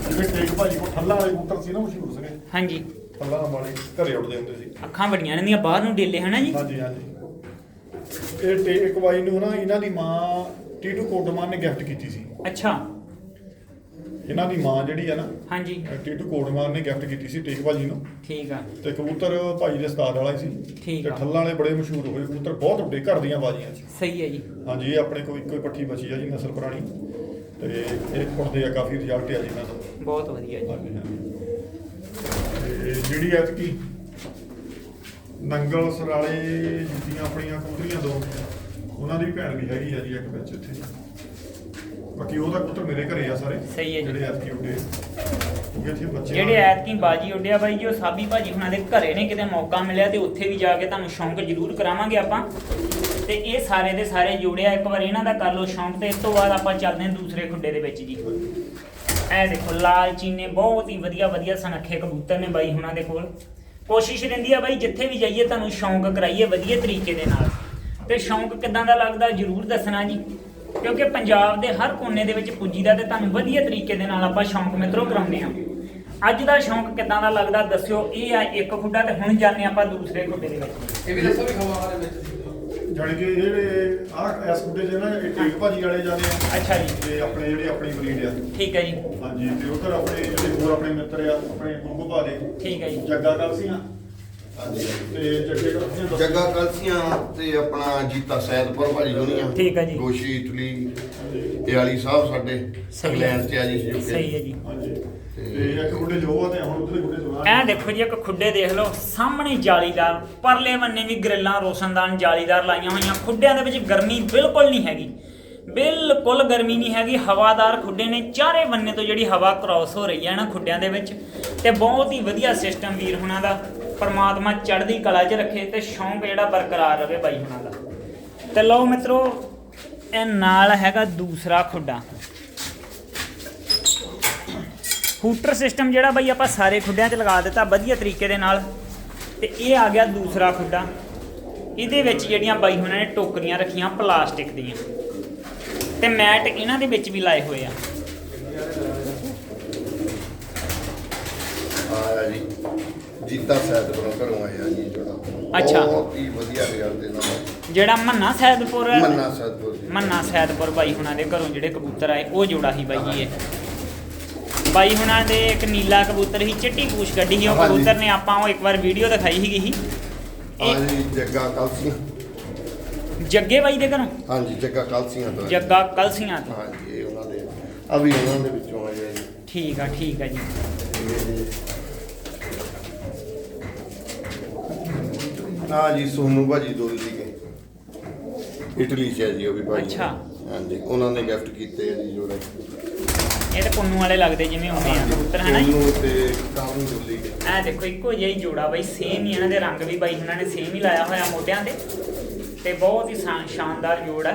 ਜਿਹੜੇ ਟੇਕ ਭਾਜੀ ਕੋ ਠੱਲਾ ਵਾਲੇ ਕਬੂਤਰ ਸੀ ਨਾ ਮਸ਼ਹੂਰ ਸੀਗੇ। ਹਾਂਜੀ। ਠੱਲਾ ਵਾਲੇ ਘਰੇ ਉੱਡਦੇ ਹੁੰਦੇ ਸੀ। ਅੱਖਾਂ ਬੜੀਆਂ ਨੇ ਦੀਆਂ ਬਾਹਰ ਨੂੰ ਡੇਲੇ ਹਨਾ ਜੀ? ਹਾਂਜੀ ਹਾਂਜੀ। ਇਹ ਟੇਕ ਬਾਈ ਨੂੰ ਨਾ ਇਹਨਾਂ ਦੀ ਮਾਂ ਟੀਟੂ ਕੋਟਮਾਨ ਨੇ ਗਿਫਟ ਕੀਤੀ ਸੀ। ਅੱਛਾ। ਇਹਨਾਂ ਦੀ ਮਾਂ ਜਿਹੜੀ ਆ ਨਾ ਹਾਂਜੀ। ਟੀਟੂ ਕੋਟਮਾਨ ਨੇ ਗਿਫਟ ਕੀਤੀ ਸੀ ਟੇਕ ਭਾਜੀ ਨੂੰ। ਠੀਕ ਆ। ਤੇ ਕਬੂਤਰ ਭਾਜੀ ਦੇ ਉਸਤਾਦ ਵਾਲਾ ਹੀ ਸੀ ਠੀਕ ਤੇ ਆ। ਠੱਲਾਂ ਵਾਲੇ ਬੜੇ ਮਸ਼ਹੂਰ ਹੋਏ। ਕਬੂਤਰ ਬਹੁਤ ਉੱਡੇ ਘਰ ਦੀਆਂ ਬਾਜ਼ੀਆਂ 'ਚ ਸਹੀ ਹੈ ਜੀ। ਹਾਂਜੀ ਇਹ ਆਪਣੇ ਕੋਲ ਇੱਕੋ ਹੀ ਪੱਠੀ ਬਚੀ ਆ ਜੀ ਨਸਲ ਪੁਰਾਣੀ। ਤੇ ਇਹ ਉੱਡਦੇ ਆ ਕਾਫੀ ਰਿਜ਼ਲਟ ਆ ਜੀ ਇਹਨਾਂ ਦਾ। ਬਹੁਤ ਵਧੀਆ ਜੀ। ਹਾਂਜੀ ਹਾਂਜੀ। ਤੇ ਜਿਹੜੀ ਐਤਕੀ ਨੰਗਲ ਸਰਾਲੇ ਜਿੱਤੀਆਂ ਆਪਣੀਆਂ ਕਬੂਤਰੀਆਂ ਦੋ। ਉਹਨਾਂ ਦੀ ਭੈਣ ਵੀ ਹੈਗੀ ਆ ਜੀ ਇੱਕ ਵਿੱਚ ਇੱਥੇ। ਬਾਕੀ ਉਹਦਾ ਕਬੂਤਰ ਮੇਰੇ ਘਰੇ ਆ ਸਾਰੇ ਸਹੀ ਹੈ ਜੀ। ਜਿਹੜੇ ਐਤਕੀ ਉੱਡੇ। ਇੱਥੇ ਬੱਚੇ ਜਿਹੜੇ ਐਤਕੀ ਬਾਜੀ ਉੱਡਿਆ ਬਾਈ ਜੀ ਉਹ ਸਾਬੀ ਭਾਜੀ ਹੁਣਾਂ ਦੇ ਘਰੇ ਨੇ ਕਿਤੇ ਮੌਕਾ ਮਿਲਿਆ ਤੇ ਉੱਥੇ ਵੀ ਜਾ ਕੇ ਤੁਹਾਨੂੰ ਸ਼ੌਂਕ ਜ਼ਰੂਰ ਕਰਾਵਾਂਗੇ ਆਪਾਂ। ਤੇ ਇਹ ਸਾਰੇ ਦੇ ਸਾਰੇ ਜੋੜਿਆ ਇੱਕ ਵਾਰ ਇਹਨਾਂ ਦਾ ਕਰ ਲਓ ਸ਼ੌਂਕ ਤੇ ਇਸ ਤੋਂ ਬਾਅਦ ਆਪਾਂ ਚੱਲਦੇ ਹਾਂ ਦੂਸਰੇ ਖੁੱਡੇ ਦੇ ਵਿੱਚ ਜੀ। ਇਹ ਦੇਖੋ, ਲਾਲ ਚੀਨੇ ਬਹੁਤ ਹੀ ਵਧੀਆ ਵਧੀਆ ਸਨੱਖੇ ਕਬੂਤਰ ਨੇ ਬਾਈ ਹੁਣਾਂ ਦੇ ਕੋਲ। ਕੋਸ਼ਿਸ਼ ਰਹਿੰਦੀ ਆ ਬਾਈ ਜਿੱਥੇ ਵੀ ਜਾਈਏ ਤੁਹਾਨੂੰ ਸ਼ੌਂਕ ਕਰਾਈਏ ਵਧੀਆ ਤਰੀਕੇ ਦੇ ਨਾਲ। ਤੇ ਸ਼ੌਂਕ ਕਿਦਾਂ ਦਾ ਲੱਗਦਾ ਜ਼ਰੂਰ ਦੱਸਣਾ ਜੀ, ਕਿਉਂਕਿ ਪੰਜਾਬ ਦੇ ਹਰ ਕੋਨੇ ਦੇ ਵਿੱਚ ਪੁੱਜੀਦਾ ਤੇ ਤੁਹਾਨੂੰ ਵਧੀਆ ਤਰੀਕੇ ਦੇ ਨਾਲ ਆਪਾਂ ਸ਼ੌਂਕ ਮਿੱਤਰੋ ਕਰਾਉਂਦੇ ਹਾਂ। ਅੱਜ ਦਾ ਸ਼ੌਂਕ ਕਿਦਾਂ ਦਾ ਲੱਗਦਾ ਦੱਸਿਓ, ਇਹ ਆ ਇੱਕ ਖੁੱਡਾ ਤੇ ਹੁਣ ਜਾਂਦੇ ਆਪਾਂ ਦੂਸਰੇ ਖੁੱਡੇ ਦੇ ਵਿੱਚ। ਇਹ ਵੀ ਦੱਸੋ ਵੀ ਖਵਾ ਵਾਲੇ ਵਿੱਚ। ਜਾਣੀ ਕਿ ਜਿਹੜੇ ਆਹ ਇਸ ਕੁੱਤੇ 'ਚ ਨਾ ਇਹ ਟੇਕ ਭਾਜੀ ਵਾਲੇ ਜਾਂਦੇ ਆ। ਅੱਛਾ ਜੀ। ਤੇ ਆਪਣੇ ਜਿਹੜੇ ਆਪਣੀ ਬਰੀਡ ਆ। ਠੀਕ ਹੈ ਜੀ। ਹਾਂਜੀ ਤੇ ਉਧਰ ਆਪਣੇ ਜਿਹੜੇ ਹੋਰ ਆਪਣੇ ਮਿੱਤਰ ਆ ਆਪਣੇ ਗੁੱਗੂ ਦੇ ਠੀਕ ਹੈ ਜੀ। ਜੱਗਾ ਕਲਸੀਆਂ। ਹਾਂਜੀ ਤੇ ਜੱਗੇ ਕਲਸੀਆਂ ਦੱਸੋ। ਜੱਗਾ ਕਲਸੀਆਂ ਤੇ ਆਪਣਾ ਜੀਤਾ ਸੈਦਪੁਰ ਭਾਜੀ ਹੋਣੀਆਂ। ਠੀਕ ਹੈ ਜੀ। ਗੋਸ਼ੀ ਇਟਲੀ ਇਹ ਵਾਲੀ ਸਾਹਿਬ ਸਾਡੇ। ਇੰਗਲੈਂਡ ਚ ਆ ਜੀ। ਸਹੀ ਹੈ ਜੀ। ਹਾਂਜੀ। ਤੇ ਇੱਕ ਗੁੱਡੇ ਜੋ ਆ ਤੇ ਹੁਣ ਉਧਰ ਗੁੱਡੇ ਜੋ ਐ ਦੇਖੋ ਜੀ, ਇੱਕ ਖੁੱਡੇ ਦੇਖ ਲਓ, ਸਾਹਮਣੇ ਜਾਲੀਦਾਰ, ਪਰਲੇ ਬੰਨੇ ਵੀ ਗ੍ਰਿਲਾਂ ਰੋਸ਼ਨਦਾਨ ਜਾਲੀਦਾਰ ਲਾਈਆਂ ਹੋਈਆਂ, ਖੁੱਡਿਆਂ ਦੇ ਵਿੱਚ ਗਰਮੀ ਬਿਲਕੁਲ ਨਹੀਂ ਹੈਗੀ। ਬਿਲਕੁਲ ਗਰਮੀ ਨਹੀਂ ਹੈਗੀ, ਹਵਾਦਾਰ ਖੁੱਡੇ ਨੇ ਚਾਰੇ ਬੰਨੇ ਤੋਂ ਜਿਹੜੀ ਹਵਾ ਕ੍ਰਾਸ ਹੋ ਰਹੀ ਹੈ ਨਾ ਖੁੱਡਿਆਂ ਦੇ ਵਿੱਚ, ਤੇ ਬਹੁਤ ਹੀ ਵਧੀਆ ਸਿਸਟਮ ਵੀਰ ਹੁਣਾਂ ਦਾ, ਪਰਮਾਤਮਾ ਚੜ੍ਹਦੀ ਕਲਾ 'ਚ ਰੱਖੇ ਤੇ ਸ਼ੌਂਕ ਜਿਹੜਾ ਬਰਕਰਾਰ ਰਵੇ ਬਾਈ ਹੁਣਾਂ ਦਾ। ਤੇ ਲਓ ਮਿੱਤਰੋ, ਇਹ ਨਾਲ ਹੈਗਾ ਦੂਸਰਾ ਖੁੱਡਾ। ਹੂਟਰ ਸਿਸਟਮ ਜਿਹੜਾ ਬਈ ਆਪਾਂ ਸਾਰੇ ਖੁੱਡਿਆਂ 'ਚ ਲਗਾ ਦਿੱਤਾ ਵਧੀਆ ਤਰੀਕੇ ਦੇ ਨਾਲ ਤੇ ਇਹ ਆ ਗਿਆ ਦੂਸਰਾ ਖੁੱਡਾ। ਇਹਦੇ ਵਿੱਚ ਜਿਹੜੀਆਂ ਬਾਈ ਹੁਣਾਂ ਨੇ ਟੋਕਰੀਆਂ ਰੱਖੀਆਂ ਪਲਾਸਟਿਕ ਦੀਆਂ। ਤੇ ਮੈਟ ਇਹਨਾਂ ਦੇ ਵਿੱਚ ਵੀ ਲਾਏ ਹੋਏ ਆ। ਆਇਆ ਜੀ। ਜੀਤਾ ਸੈਦਪੁਰ ਘਰੋਂ ਆਇਆ ਜੀ ਜਿਹੜਾ। ਅੱਛਾ। ਬਹੁਤ ਹੀ ਵਧੀਆ ਰਿਜ਼ਲਟ ਦੇ। ਨਾਲ ਜਿਹੜਾ ਮੰਨਾ ਸੈਦਪੁਰ? ਮੰਨਾ ਸੈਦਪੁਰ ਜੀ। ਮੰਨਾ ਸੈਦਪੁਰ ਬਾਈ ਹੁਣਾਂ ਦੇ ਘਰੋਂ ਜਿਹੜੇ ਕਬੂਤਰ ਆਏ ਉਹ ਜੋੜਾ ਸੀ ਬਾਈ ਜੀ ਇਹ। ਬਾਈ ਹੁਣਾਂ ਦੇ ਇੱਕ ਨੀਲਾ ਕਬੂਤਰ ਸੀ ਚਿੱਟੀ ਪੂਛ ਗੱਡੀ ਸੀ ਉਹ ਹਾਂਜੀ। ਕਬੂਤਰ ਨੇ ਆਪਾਂ ਉਹ ਇੱਕ ਵਾਰ ਵੀਡੀਓ ਦਿਖਾਈ ਸੀਗੀ ਸੀ ਇਹ ਜੀ ਜੱਗਾ ਕਲਸੀਆਂ। ਜੱਗੇ ਬਾਈ ਦੇ ਘਰੋਂ? ਹਾਂਜੀ ਜੱਗਾ ਕਲਸੀਆਂ ਤੋਂ। ਹੈ। ਜੱਗਾ ਕਲਸੀਆਂ ਤੋਂ। ਹਾਂਜੀ ਇਹ ਉਹਨਾਂ ਦੇ ਆ ਵੀ ਉਹਨਾਂ ਦੇ ਵਿੱਚੋਂ ਆਇਆ ਜੀ। ਠੀਕ ਆ ਠੀਕ ਆ ਜੀ। ਆ ਜੀ ਸੋਨੂ ਭਾਜੀ ਦੋਲੀ ਕੇ ਇਟਲੀ ਚ ਹੈ ਜੀ ਉਹ ਵੀ ਭਾਜੀ। ਅੱਛਾ। ਹਾਂਜੀ ਉਹਨਾਂ ਨੇ ਗਿਫਟ ਕੀਤੇ ਆ ਜੀ ਜੋੜੇ। ਇਹ ਤਾਂ ਪੁੰਨੂ ਵਾਲੇ ਲੱਗਦੇ ਜਿਵੇਂ ਹੁੰਦੇ ਆ ਕਬੂਤਰ ਹੈ ਨਾ ਜੀ ਸੋਨੂ ਤੇ ਕਾਰਨ ਦੋਲੀ ਕੇ ਐ ਦੇਖੋ ਇੱਕੋ ਜਿਹਾ ਹੀ ਜੋੜਾ ਬਾਈ ਸੇਮ ਹੀ ਇਹਨਾਂ ਦੇ ਰੰਗ ਵੀ ਬਾਈ ਉਹਨਾਂ ਨੇ ਸੇਮ ਹੀ ਲਾਇਆ ਹੋਇਆ ਮੋਢਿਆਂ ਤੇ। ਤੇ ਬਹੁਤ ਹੀ ਸ਼ਾਨ- ਸ਼ਾਨਦਾਰ ਜੋੜ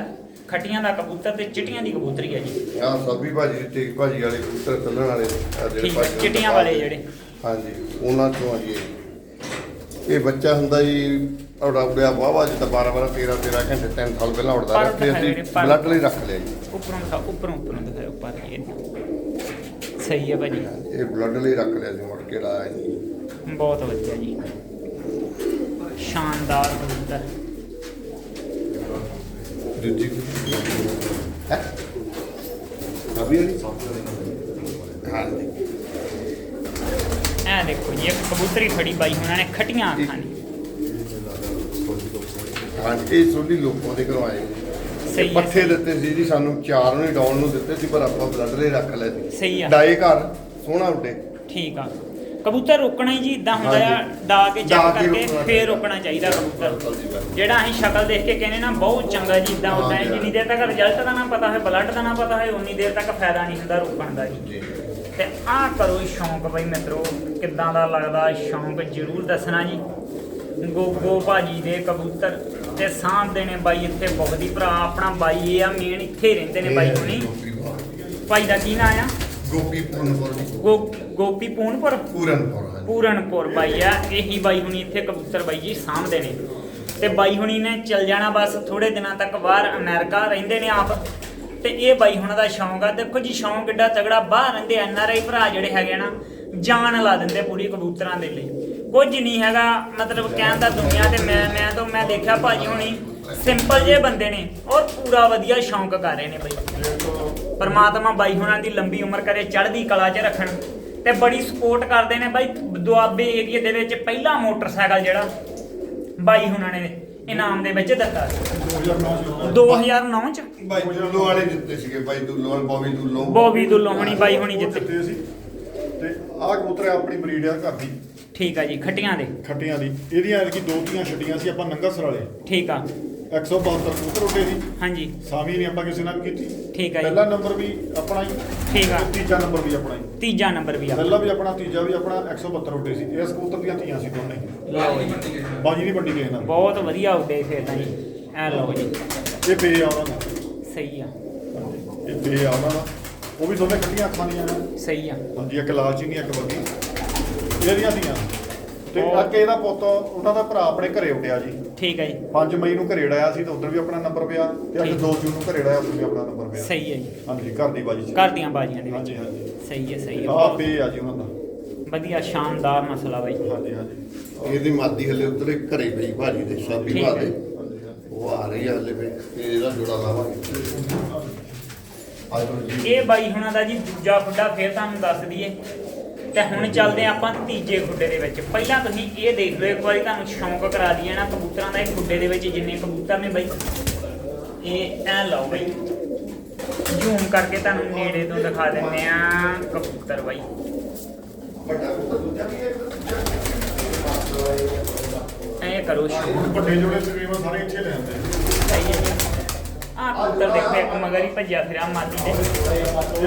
ਖੱਟੀਆਂ ਦਾ ਕਬੂਤਰ ਤੇ ਚਿੱਟੀਆਂ ਦੀ ਕਬੂਤਰੀ ਹੈ ਜੀ। ਆ ਸਭੀ ਭਾਜੀ ਦੇ ਤੇਗ ਭਾਜੀ ਵਾਲੇ ਕਬੂਤਰ ਚੱਲਣ ਵਾਲੇ ਆਹ ਜਿਹੜੇ ਠੀਕ ਹੈ, ਭਾਜੀ ਨੂੰ ਚਿੱਟੀਆਂ ਵਾਲੇ। ਜਿਹੜੇ। ਹਾਂਜੀ ਉਹਨਾਂ ਤੋਂ ਆ ਜੀ ਇਹ। ਇਹ ਬੱਚਾ ਹੁੰਦਾ ਜੀ ਉਡਾ ਉੜਿਆ ਵਾਵਾ ਜਿੱਦਾਂ 12 12 13 13 ਘੰਟੇ 3 ਸਾਲ ਪਹਿਲਾਂ ਉੜਦਾ ਪਰ ਰਿਹਾ ਤੇ ਦਿਖਾਇਓ ਅਸੀਂ ਜਿਹੜੇ ਪਰ- ਬਲੱਡ ਲਈ ਰੱਖ ਲਿਆ ਜੀ। ਉੱਪਰੋਂ ਦਿਖਾ ਉੱਪਰੋਂ ਉੱਪਰੋਂ ਦਿਖਾਓ ਉੱਪਰ ਇਹ ਸਹੀ ਹੈ ਭਾਜੀ। ਇਹ ਬਲੱਡ ਲਈ ਰੱਖ ਲਿਆ ਸੀ ਮੁੜ ਕੇ ਲਾਇਆ ਜੀ ਬਹੁਤ ਵਧੀਆ ਜੀ। ਸ਼ਾਨਦਾਰ ਕਬੂਤਰ ਦੂਜੀ ਹੈ? ਅਭੀ ਵਾਲੀ? ਹਾਂਜੀ ਐ ਦੇਖੋ ਜੀ ਇੱਕ ਕਬੂਤਰੀ ਫੜੀ ਬਾਈ ਉਹਨਾਂ ਨੇ ਖੱਟੀਆਂ ਅੱਖਾਂ ਦੀ ਹਾਂਜੀ ਇਹ ਸੋਢੀ ਲੋਕਾਂ ਦੇ ਜੀ। ਸਹੀ ਹੈ, ਪੱਠੇ। ਦਿੱਤੇ ਸੀ ਜੀ ਸਾਨੂੰ ਚਾਰ ਨੂੰ ਡਾਉਣ ਨੂੰ ਦਿੱਤੇ ਸੀ ਪਰ ਆਪਾਂ ਬਲੱਡ ਲਈ ਰੱਖ ਲਏ ਸੀ। ਸਹੀ ਆ। ਡਾਏ ਘਰ ਸੋਹਣਾ ਉੱਡੇ। ਠੀਕ ਆ। ਕਬੂਤਰ ਰੋਕਣਾ ਹੀ ਜੀ ਇਦਾਂ ਹੁੰਦਾ ਆ ਹਾਂਜੀ। ਡਾ ਕੇ ਡਾ ਚੈੱਕ ਕੇ ਕਰਕੇ ਰੋਕਣਾ ਫੇਰ। ਰੋਕਣਾ ਚਾਹੀਦਾ ਕਬੂਤਰ। ਜਿਹੜਾ ਅਸੀਂ ਸ਼ਕਲ ਦੇਖ ਕੇ ਕਹਿੰਦੇ ਨਾ ਬਹੁਤ ਚੰਗਾ ਜੀ ਇਦਾਂ ਉਦਾਂ ਹਾਂਜੀ, ਜਿੰਨੀ ਦੇਰ ਤੱਕ ਰਿਜ਼ਲਟ ਦਾ ਨਾ ਪਤਾ ਹੋਵੇ ਬਲੱਡ ਦਾ ਨਾ ਪਤਾ ਹੋਵੇ ਉਨੀ ਦੇਰ ਤੱਕ ਫਾਇਦਾ ਨਹੀਂ ਹੁੰਦਾ ਰੋਕਣ ਦਾ ਜੀ। ਜੀ। ਤੇ ਆਹ ਕਰੋ ਸ਼ੌਂਕ ਬਈ ਮਿੱਤਰੋ ਕਿੱਦਾਂ ਦਾ ਲੱਗਦਾ ਸ਼ੌਂਕ ਜ਼ਰੂਰ ਦੱਸਣਾ ਜੀ। ਗੋਗੋ ਭਾਜੀ ਦੇ ਕਬੂਤਰ। ਤੇ ਸਾਂਭਦੇ ਨੇ ਬਾਈ ਇੱਥੇ ਬਹੁਤ ਹੀ ਭਰਾ ਆਪਣਾ ਬਾਈ ਇਹ ਆ ਮੇਨ ਇੱਥੇ ਰਹਿੰਦੇ ਨੇ ਬਾਈ ਹੁਣੀ। ਭਾਈ ਦਾ ਕੀ ਨਾਂ ਆ? ਗੋਪੀ ਪੂਰਨਪੁਰ ਗੋਪੀ ਪੂਰਨਪੁਰ? ਬਾਈ ਆ ਇਹੀ ਬਾਈ ਹੁਣੀ ਇੱਥੇ ਕਬੂਤਰ ਬਾਈ ਜੀ ਸਾਂਭਦੇ ਨੇ। ਤੇ ਬਾਈ ਹੁਣੀ ਨੇ ਚੱਲ ਜਾਣਾ ਬਸ ਥੋੜੇ ਦਿਨਾਂ ਤੱਕ ਬਾਹਰ ਅਮਰੀਕਾ ਰਹਿੰਦੇ ਨੇ ਆਪ। ਤੇ ਇਹ ਬਾਈ ਹੁਣਾਂ ਦਾ ਸ਼ੌਂਕ ਆ ਦੇਖੋ ਜੀ ਸ਼ੌਂਕ ਕਿੱਡਾ ਤਗੜਾ ਬਾਹਰ ਰਹਿੰਦੇ ਐਨ ਆਰ ਆਈ ਭਰਾ ਜਿਹੜੇ ਹੈਗੇ ਨਾ ਜਾਨ ਲਾ ਦਿੰਦੇ ਪੂਰੀ ਕਬੂਤਰਾਂ ਦੇ ਲਈ। ਕੁਝ ਨਹੀਂ ਹੈਗਾ। ਮਤਲਬ ਕਹਿਣ ਦਾ ਦੁਨੀਆ ਤੇ ਮੈਂ ਮੈਂ ਤਾਂ ਮੈਂ ਦੇਖਿਆ ਭਾਜੀ ਹੁਣੀ ਸਿੰਪਲ ਜਿਹੇ ਬੰਦੇ ਨੇ। ਔਰ ਪੂਰਾ ਵਧੀਆ ਸ਼ੌਂਕ ਕਰ ਰਹੇ ਨੇ ਬਾਈ। ਪਰਮਾਤਮਾ ਬਾਈ ਹੁਣਾਂ ਦੀ ਲੰਬੀ ਉਮਰ ਕਰੇ ਚੜ੍ਹਦੀ ਕਲਾ 'ਚ ਰੱਖਣ। ਤੇ ਬੜੀ ਸਪੋਰਟ ਕਰਦੇ ਨੇ ਬਾਈ। ਦੁਆਬੇ ਏਰੀਆ ਦੇ ਵਿੱਚ ਪਹਿਲਾ ਮੋਟਰਸਾਈਕਲ ਜਿਹੜਾ ਬਾਈ ਹੁਣਾਂ ਨੇ ਇਨਾਮ ਦੇ ਵਿੱਚ ਦਿੱਤਾ। ਸੀ 2009 ਚ। ਬਾਈ ਦੁੱਲੋ ਵਾਲੇ ਜਿੱਤੇ ਸੀਗੇ ਬਾਈ ਦੁੱਲੋ ਵਾਲੇ ਬੋਬੀ ਦੁੱਲੋ। ਬੋਬੀ ਦੁੱਲੋ ਹੁਣੀ ਬਾਈ ਹੁਣੀ ਜਿੱਤੇ। ਤੇ ਆਹ ਕਬੂਤਰ ਆਪਣੀ ਬਰੀਡ ਆ ਘਰ ਦੀ ਠੀਕ ਆ ਜੀ ਖੱਟੀਆਂ ਦੇ। ਖੱਟੀਆਂ ਦੀ। ਇਹਦੀਆਂ ਐਤਕੀ ਦੋ ਧੀਆਂ ਛੱਡੀਆਂ ਸੀ ਆਪਾਂ ਨੰਗਸਰ ਵਾਲੇ। ਠੀਕ ਆ। 172 ਕਬੂਤਰ ਉੱਡੇ ਸੀ। ਹਾਂਜੀ। ਸਾਵੀ ਨਹੀਂ ਆਪਾਂ ਕਿਸੇ ਨਾਲ ਵੀ ਕੀਤੀ। ਠੀਕ ਆ ਜੀ। ਪਹਿਲਾ ਨੰਬਰ ਵੀ ਆਪਣਾ ਹੀ। ਠੀਕ ਆ। ਤੀਜਾ ਨੰਬਰ ਵੀ ਆਪਣਾ ਹੀ। ਤੀਜਾ ਨੰਬਰ ਵੀ ਆ। ਪਹਿਲਾ ਵੀ ਆਪਣਾ ਤੀਜਾ ਵੀ ਆਪਣਾ 172 ਉੱਡੇ ਸੀ। ਇਸ ਕਬੂਤਰ ਦੀਆਂ ਧੀਆਂ ਸੀ ਦੋਨੇ। ਲਓ ਜੀ। ਬਾਜੀ ਨਹੀਂ ਵੱਡੀ ਕਿਸੇ ਨਾਲ। ਬਹੁਤ ਵਧੀਆ ਉੱਡੇ ਫੇਰ ਤਾਂ ਜੀ। ਐ ਲਓ ਜੀ। ਇਹ ਪੇ ਆ ਉਹਨਾਂ ਦਾ। ਸਹੀ ਆ। ਇਹ ਪੇ ਆ ਉਹਨਾਂ ਦਾ। ਉਹ ਵੀ ਦੋਨੇ ਕੱਟੀਆਂ ਅੱਖਾਂ ਦੀਆਂ ਨੇ। ਸਹੀ ਆ। ਹਾਂਜੀ ਇੱਕ ਲਾਲ ਚੀਨੀ ਇੱਕ ਬੱਗੀ ਇਹਦੀਆਂ ਧੀਆਂ। ਤੇ ਅੱਗੇ ਇਹਦਾ ਪੁੱਤ ਉਹਨਾਂ ਦਾ ਭਰਾ ਆਪਣੇ ਘਰੇ ਉੱਡਿਆ ਜੀ। ਠੀਕ ਹੈ ਜੀ। 5 ਮਈ ਨੂੰ ਘਰੇ ਉਡਾਇਆ ਸੀ ਤਾਂ ਉਧਰ ਵੀ ਆਪਣਾ ਨੰਬਰ ਪਿਆ ਤੇ ਅੱਜ ਠੀਕ। 2 ਜੂਨ ਨੂੰ ਘਰੇ ਉਡਾਇਆ ਉਧਰ ਵੀ ਆਪਣਾ ਨੰਬਰ ਪਿਆ। ਸਹੀ ਹੈ ਜੀ। ਹਾਂਜੀ ਘਰ ਦੀ ਬਾਜੀ ਚ। ਘਰ ਦੀਆਂ ਬਾਜੀਆਂ ਦੇ ਵਿੱਚ। ਹਾਂਜੀ ਹਾਂਜੀ। ਸਹੀ ਹੈ ਸਹੀ ਹੈ। ਆ ਬਹੁਤ ਪੇ ਆ ਜੀ ਉਹਨਾਂ ਦਾ। ਵਧੀਆ ਸ਼ਾਨਦਾਰ ਮਸਲਾ ਬਾਈ। ਹਾਂਜੀ ਹਾਂਜੀ। ਇਹਦੀ ਮਾਦੀ ਹਲੇ ਉਤਰੇ ਘਰੇ ਪਈ ਭਾਜੀ ਦੇ ਸਾਬੀ ਭਾ। ਦੇ ਹਾਂਜੀ ਹਾਂਜੀ ਉਹ ਆ ਰਹੀ ਆ ਹਲੇ ਵੀ ਤੇ ਇਹਦਾ ਜੋੜਾ ਲਾਵਾਂਗੇ। ਆਜੋ ਜੀ ਇਹ ਬਾਈ ਹੁਣਾਂ ਦਾ ਜੀ ਦੂਜਾ ਖੁੱਡਾ ਫੇਰ ਤੁਹਾਨੂੰ ਦੱਸ ਦਈਏ। ਤੇ ਹੁਣ ਚੱਲਦੇ ਆਪਾਂ ਤੀਜੇ ਖੁੱਡੇ ਦੇ ਵਿੱਚ। ਪਹਿਲਾਂ ਤੁਸੀਂ ਇਹ ਦੇਖ ਲਓ ਇੱਕ ਵਾਰੀ ਤੁਹਾਨੂੰ ਸ਼ੌਂਕ ਕਰਾ ਦਈਏ ਨਾ ਕਬੂਤਰਾਂ ਦਾ ਇਹ ਖੁੱਡੇ ਦੇ ਵਿੱਚ ਜਿੰਨੇ ਕਬੂਤਰ ਨੇ ਬਾਈ। ਇਹ ਐ ਲਓ ਬਾਈ। ਜ਼ੂਮ ਕਰਕੇ ਤੁਹਾਨੂੰ ਨੇੜੇ ਤੋਂ ਦਿਖਾ ਦਿੰਦੇ ਆ ਕਬੂਤਰ ਬਾਈ। ਵੱਡਾ ਦੂਜਾ ਵੀ ਐ ਕਰੋ ਸ਼ੌਂਕ। ਵੱਡੇ ਜੋੜੇ ਤਕਰੀਬਨ ਸਾਰੇ ਇੱਥੇ ਲੈ ਆਉਂਦੇ ਸਹੀ ਹੈ ਜੀ। ਕਬੂਤਰ ਦੇਖੋ ਇੱਕ ਮਗਰ ਹੀ ਭੱਜਿਆ ਫਿਰਿਆ ਮਾਦੀ ਇਹ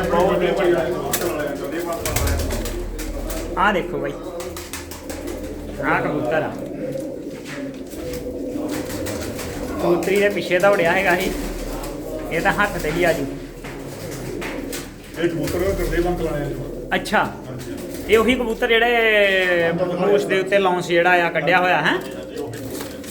ਬਹੁਤ ਵੱਡੇ ਭਾਈ। ਜੋੜੇ ਆਹ ਦੇਖੋ ਬਾਈ ਆਹ ਕਬੂਤਰ ਆ ਕਬੂਤਰੀ ਦੇ ਪਿੱਛੇ ਦੌੜਿਆ ਹੈਗਾ ਸੀ ਇਹ ਤਾਂ ਹੱਥ ਤੇ ਹੀ ਆ ਜੀ ਇਹ ਕਬੂਤਰ ਕਰਦੇ ਬੰਦ ਲਾਣੇ ਅੱਛਾ ਇਹ ਉਹੀ ਕਬੂਤਰ ਜਿਹੜੇ ਬੂਸ਼ ਦੇ ਉੱਤੇ ਲੌਂਸ ਜਿਹੜਾ ਆ ਕੱਢਿਆ ਹੋਇਆ ਹੈ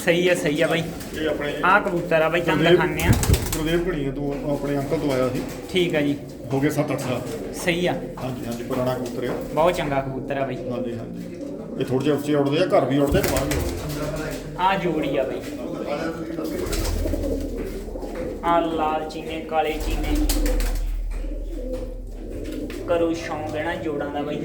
ਸਹੀ ਹੈ ਸਹੀ ਹੈ ਬਾਈ ਇਹ ਆਪਣੇ ਆਹ ਕਬੂਤਰ ਆ ਬਾਈ ਤੁਹਾਨੂੰ ਦਿਖਾਉਂਦੇ ਆ ਗੁਰਦੇਵ ਘੜੀਆਂ ਤੋਂ ਆਪਣੇ ਅੰਕਲ ਤੋਂ ਆਇਆ ਸੀ ਠੀਕ ਹੈ ਜੀ ਹੋ ਗਏ 7-8 ਸਾਲ। ਸਹੀ ਆ। ਹਾਂਜੀ ਹਾਂਜੀ ਪੁਰਾਣਾ ਕਬੂਤਰ ਆ। ਬਹੁਤ ਚੰਗਾ ਕਬੂਤਰ ਆ ਬਾਈ। ਹਾਂਜੀ ਹਾਂਜੀ। ਇਹ ਥੋੜੇ ਜਿਹਾ ਉੱਚੇ ਉੱਡਦੇ ਆ ਘਰ ਵੀ ਉੱਡਦੇ ਤੇ ਬਾਹਰ ਵੀ ਉੱਡਦੇ ਆ। ਜੋੜੀ ਆ ਬਈ। ਆ ਲਾਲ ਚੀਨੇ ਕਾਲੇ ਚੀਨੇ। ਕਰੋ ਸ਼ੌਂਕ ਹੈ ਨਾ ਜੋੜਾਂ ਦਾ ਬਈ।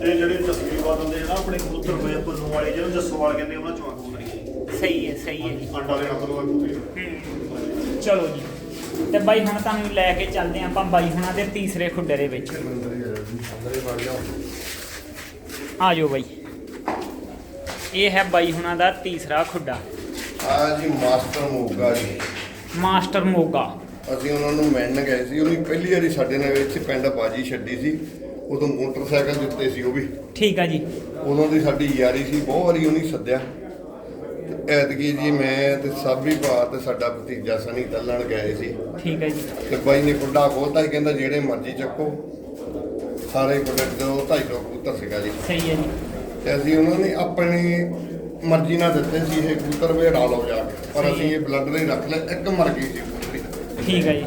ਇਹ ਜਿਹੜੇ ਜਸਵੀਰਵਾਦ ਹੁੰਦੇ ਆ ਨਾ ਆਪਣੇ ਕਬੂਤਰ ਹੋਏ ਪੁੰਨੂ ਵਾਲੇ ਜਿਹਨੂੰ ਜੱਸੋਵਾਲ ਕਹਿੰਦੇ ਉਹਨਾਂ ਚੋਂ ਆ ਕਬੂਤਰੀ ਸਹੀ ਹੈ ਸਹੀ ਹੈ ਜੀ। ਅੰਡਾ ਦੇ ਵਾਲਾ ਕਬੂਤਰੀ ਹੂੰ। ਚਲੋ ਜੀ। ਤੇ ਬਾਈ ਹੁਣ ਤੁਹਾਨੂੰ ਲੈ ਕੇ ਚੱਲਦੇ ਆਪਾਂ ਬਾਈ ਹੁਣਾਂ ਦੇ ਤੀਸਰੇ ਖੁੱਡੇ ਦੇ ਵਿੱਚ। ਆ ਜਾਓ ਬਾਈ। ਇਹ ਹੈ ਬਾਈ ਹੁਣਾਂ ਦਾ ਤੀਸਰਾ ਖੁੱਡਾ। ਆ ਜੀ ਮਾਸਟਰ ਮੋਗਾ ਜੀ। ਮਾਸਟਰ ਮੋਗਾ। ਅਸੀਂ ਉਹਨਾਂ ਨੂੰ ਮਿਲਣ ਗਏ ਸੀ ਉਹਨੇ ਪਹਿਲੀ ਵਾਰੀ ਸਾਡੇ ਨਾਲ ਇੱਥੇ ਪਿੰਡ ਬਾਜੀ ਛੱਡੀ ਸੀ। ਉਦੋਂ ਮੋਟਰਸਾਈਕਲ ਦਿੱਤੇ ਸੀ ਉਹ ਵੀ। ਠੀਕ ਆ ਜੀ। ਉਦੋਂ ਦੀ ਸਾਡੀ ਯਾਰੀ ਸੀ ਬਹੁਤ ਵਾਰੀ ਉਹਨੇ ਸੱਦਿਆ। ਐਤਕੀ ਜੀ ਮੈਂ ਤੇ ਸਾਬੀ ਭਾ ਤੇ ਸਾਡਾ ਭਤੀਜਾ ਸਨੀ ਤੱਲਣ ਗਏ ਸੀ। ਠੀਕ ਹੈ ਜੀ। ਤੇ ਬਾਈ ਨੇ ਕੁੰਡਾ ਖੋਲਤਾ ਸੀ ਕਹਿੰਦਾ ਜਿਹੜੇ ਮਰਜ਼ੀ ਚੱਕੋ। ਸਾਰੇ ਪ੍ਰੋਡਕਟ ਦੇ ਉਹ 250 ਕਬੂਤਰ ਸੀਗਾ ਜੀ। ਸਹੀ ਹੈ ਜੀ। ਤੇ ਅਸੀਂ ਉਹਨਾਂ ਨੇ ਆਪਣੀ ਮਰਜ਼ੀ ਨਾਲ ਦਿੱਤੇ ਸੀ ਇਹ ਕਬੂਤਰ ਵੇੜਾ ਲਓ ਜਾ ਕੇ। ਪਰ ਅਸੀਂ ਹੈ। ਇਹ ਬਲੱਡ ਦੇ ਰੱਖ ਲਏ ਇੱਕ ਮਰ ਗਈ ਸੀ ਕਬੂਤਰੀ। ਠੀਕ ਹੈ ਜੀ।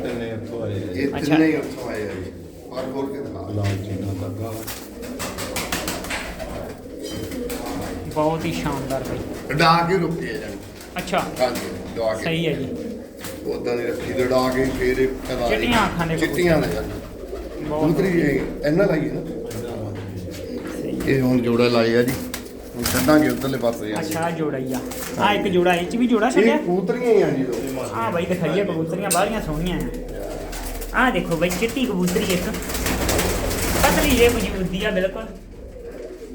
ਇਹ ਅੱਛਾ। ਤਿੰਨੇ ਹੀ ਉੱਥੋਂ ਆਏ ਆ ਜੀ। ਪਰ ਹੋਰ ਕੇ ਦਿਖਾ। ਬਹੁਤ ਹੀ ਸ਼ਾਨਦਾਰ ਬਾਈ ਡਾ ਕੇ ਰੁਕੇ ਜਾਨੀ ਅੱਛਾ। ਹਾਂਜੀ ਡਾ ਕੇ। ਸਹੀ ਹੈ ਜੀ। ਉਦਾਂ ਦੀ ਰੱਖੀ ਦੇ ਡਾ ਕੇ ਫੇਰ ਇਹ ਕਦਾ ਚਿੱਟੀਆਂ ਅੱਖਾਂ ਦੇ ਚਿੱਟੀਆਂ ਨੇ। ਜਾਨੀ ਬਹੁਤ। ਕਬੂਤਰੀ ਇਹ ਇਹਨਾਂ ਲਾਈ ਹੈ ਨਾ। ਇਹ ਹੁਣ ਜੋੜਾ ਲਾਏ ਆ ਜੀ। ਹੁਣ ਛੱਡਾਂਗੇ ਉਧਰਲੇ ਪਾਸੇ ਆ ਅੱਛਾ ਜੋੜਾ ਹੀ ਆ। ਆ ਇੱਕ ਜੋੜਾ ਇਹ ਚ ਵੀ ਜੋੜਾ ਛੱਡਿਆ? ਇਹ ਕਬੂਤਰੀਆਂ ਹੀ ਆ ਜੀ ਦੋ। ਆ ਬਾਈ ਦਿਖਾਈਏ ਕਬੂਤਰੀਆਂ ਬਾਹਲੀਆਂ ਸੋਹਣੀਆਂ ਆ। ਆ ਦੇਖੋ ਬਾਈ ਚਿੱਟੀ ਕਬੂਤਰੀ ਇੱਕ। ਪਤਲੀ ਜੇ ਮਜਬੂਤੀ ਆ ਬਿਲਕੁਲ।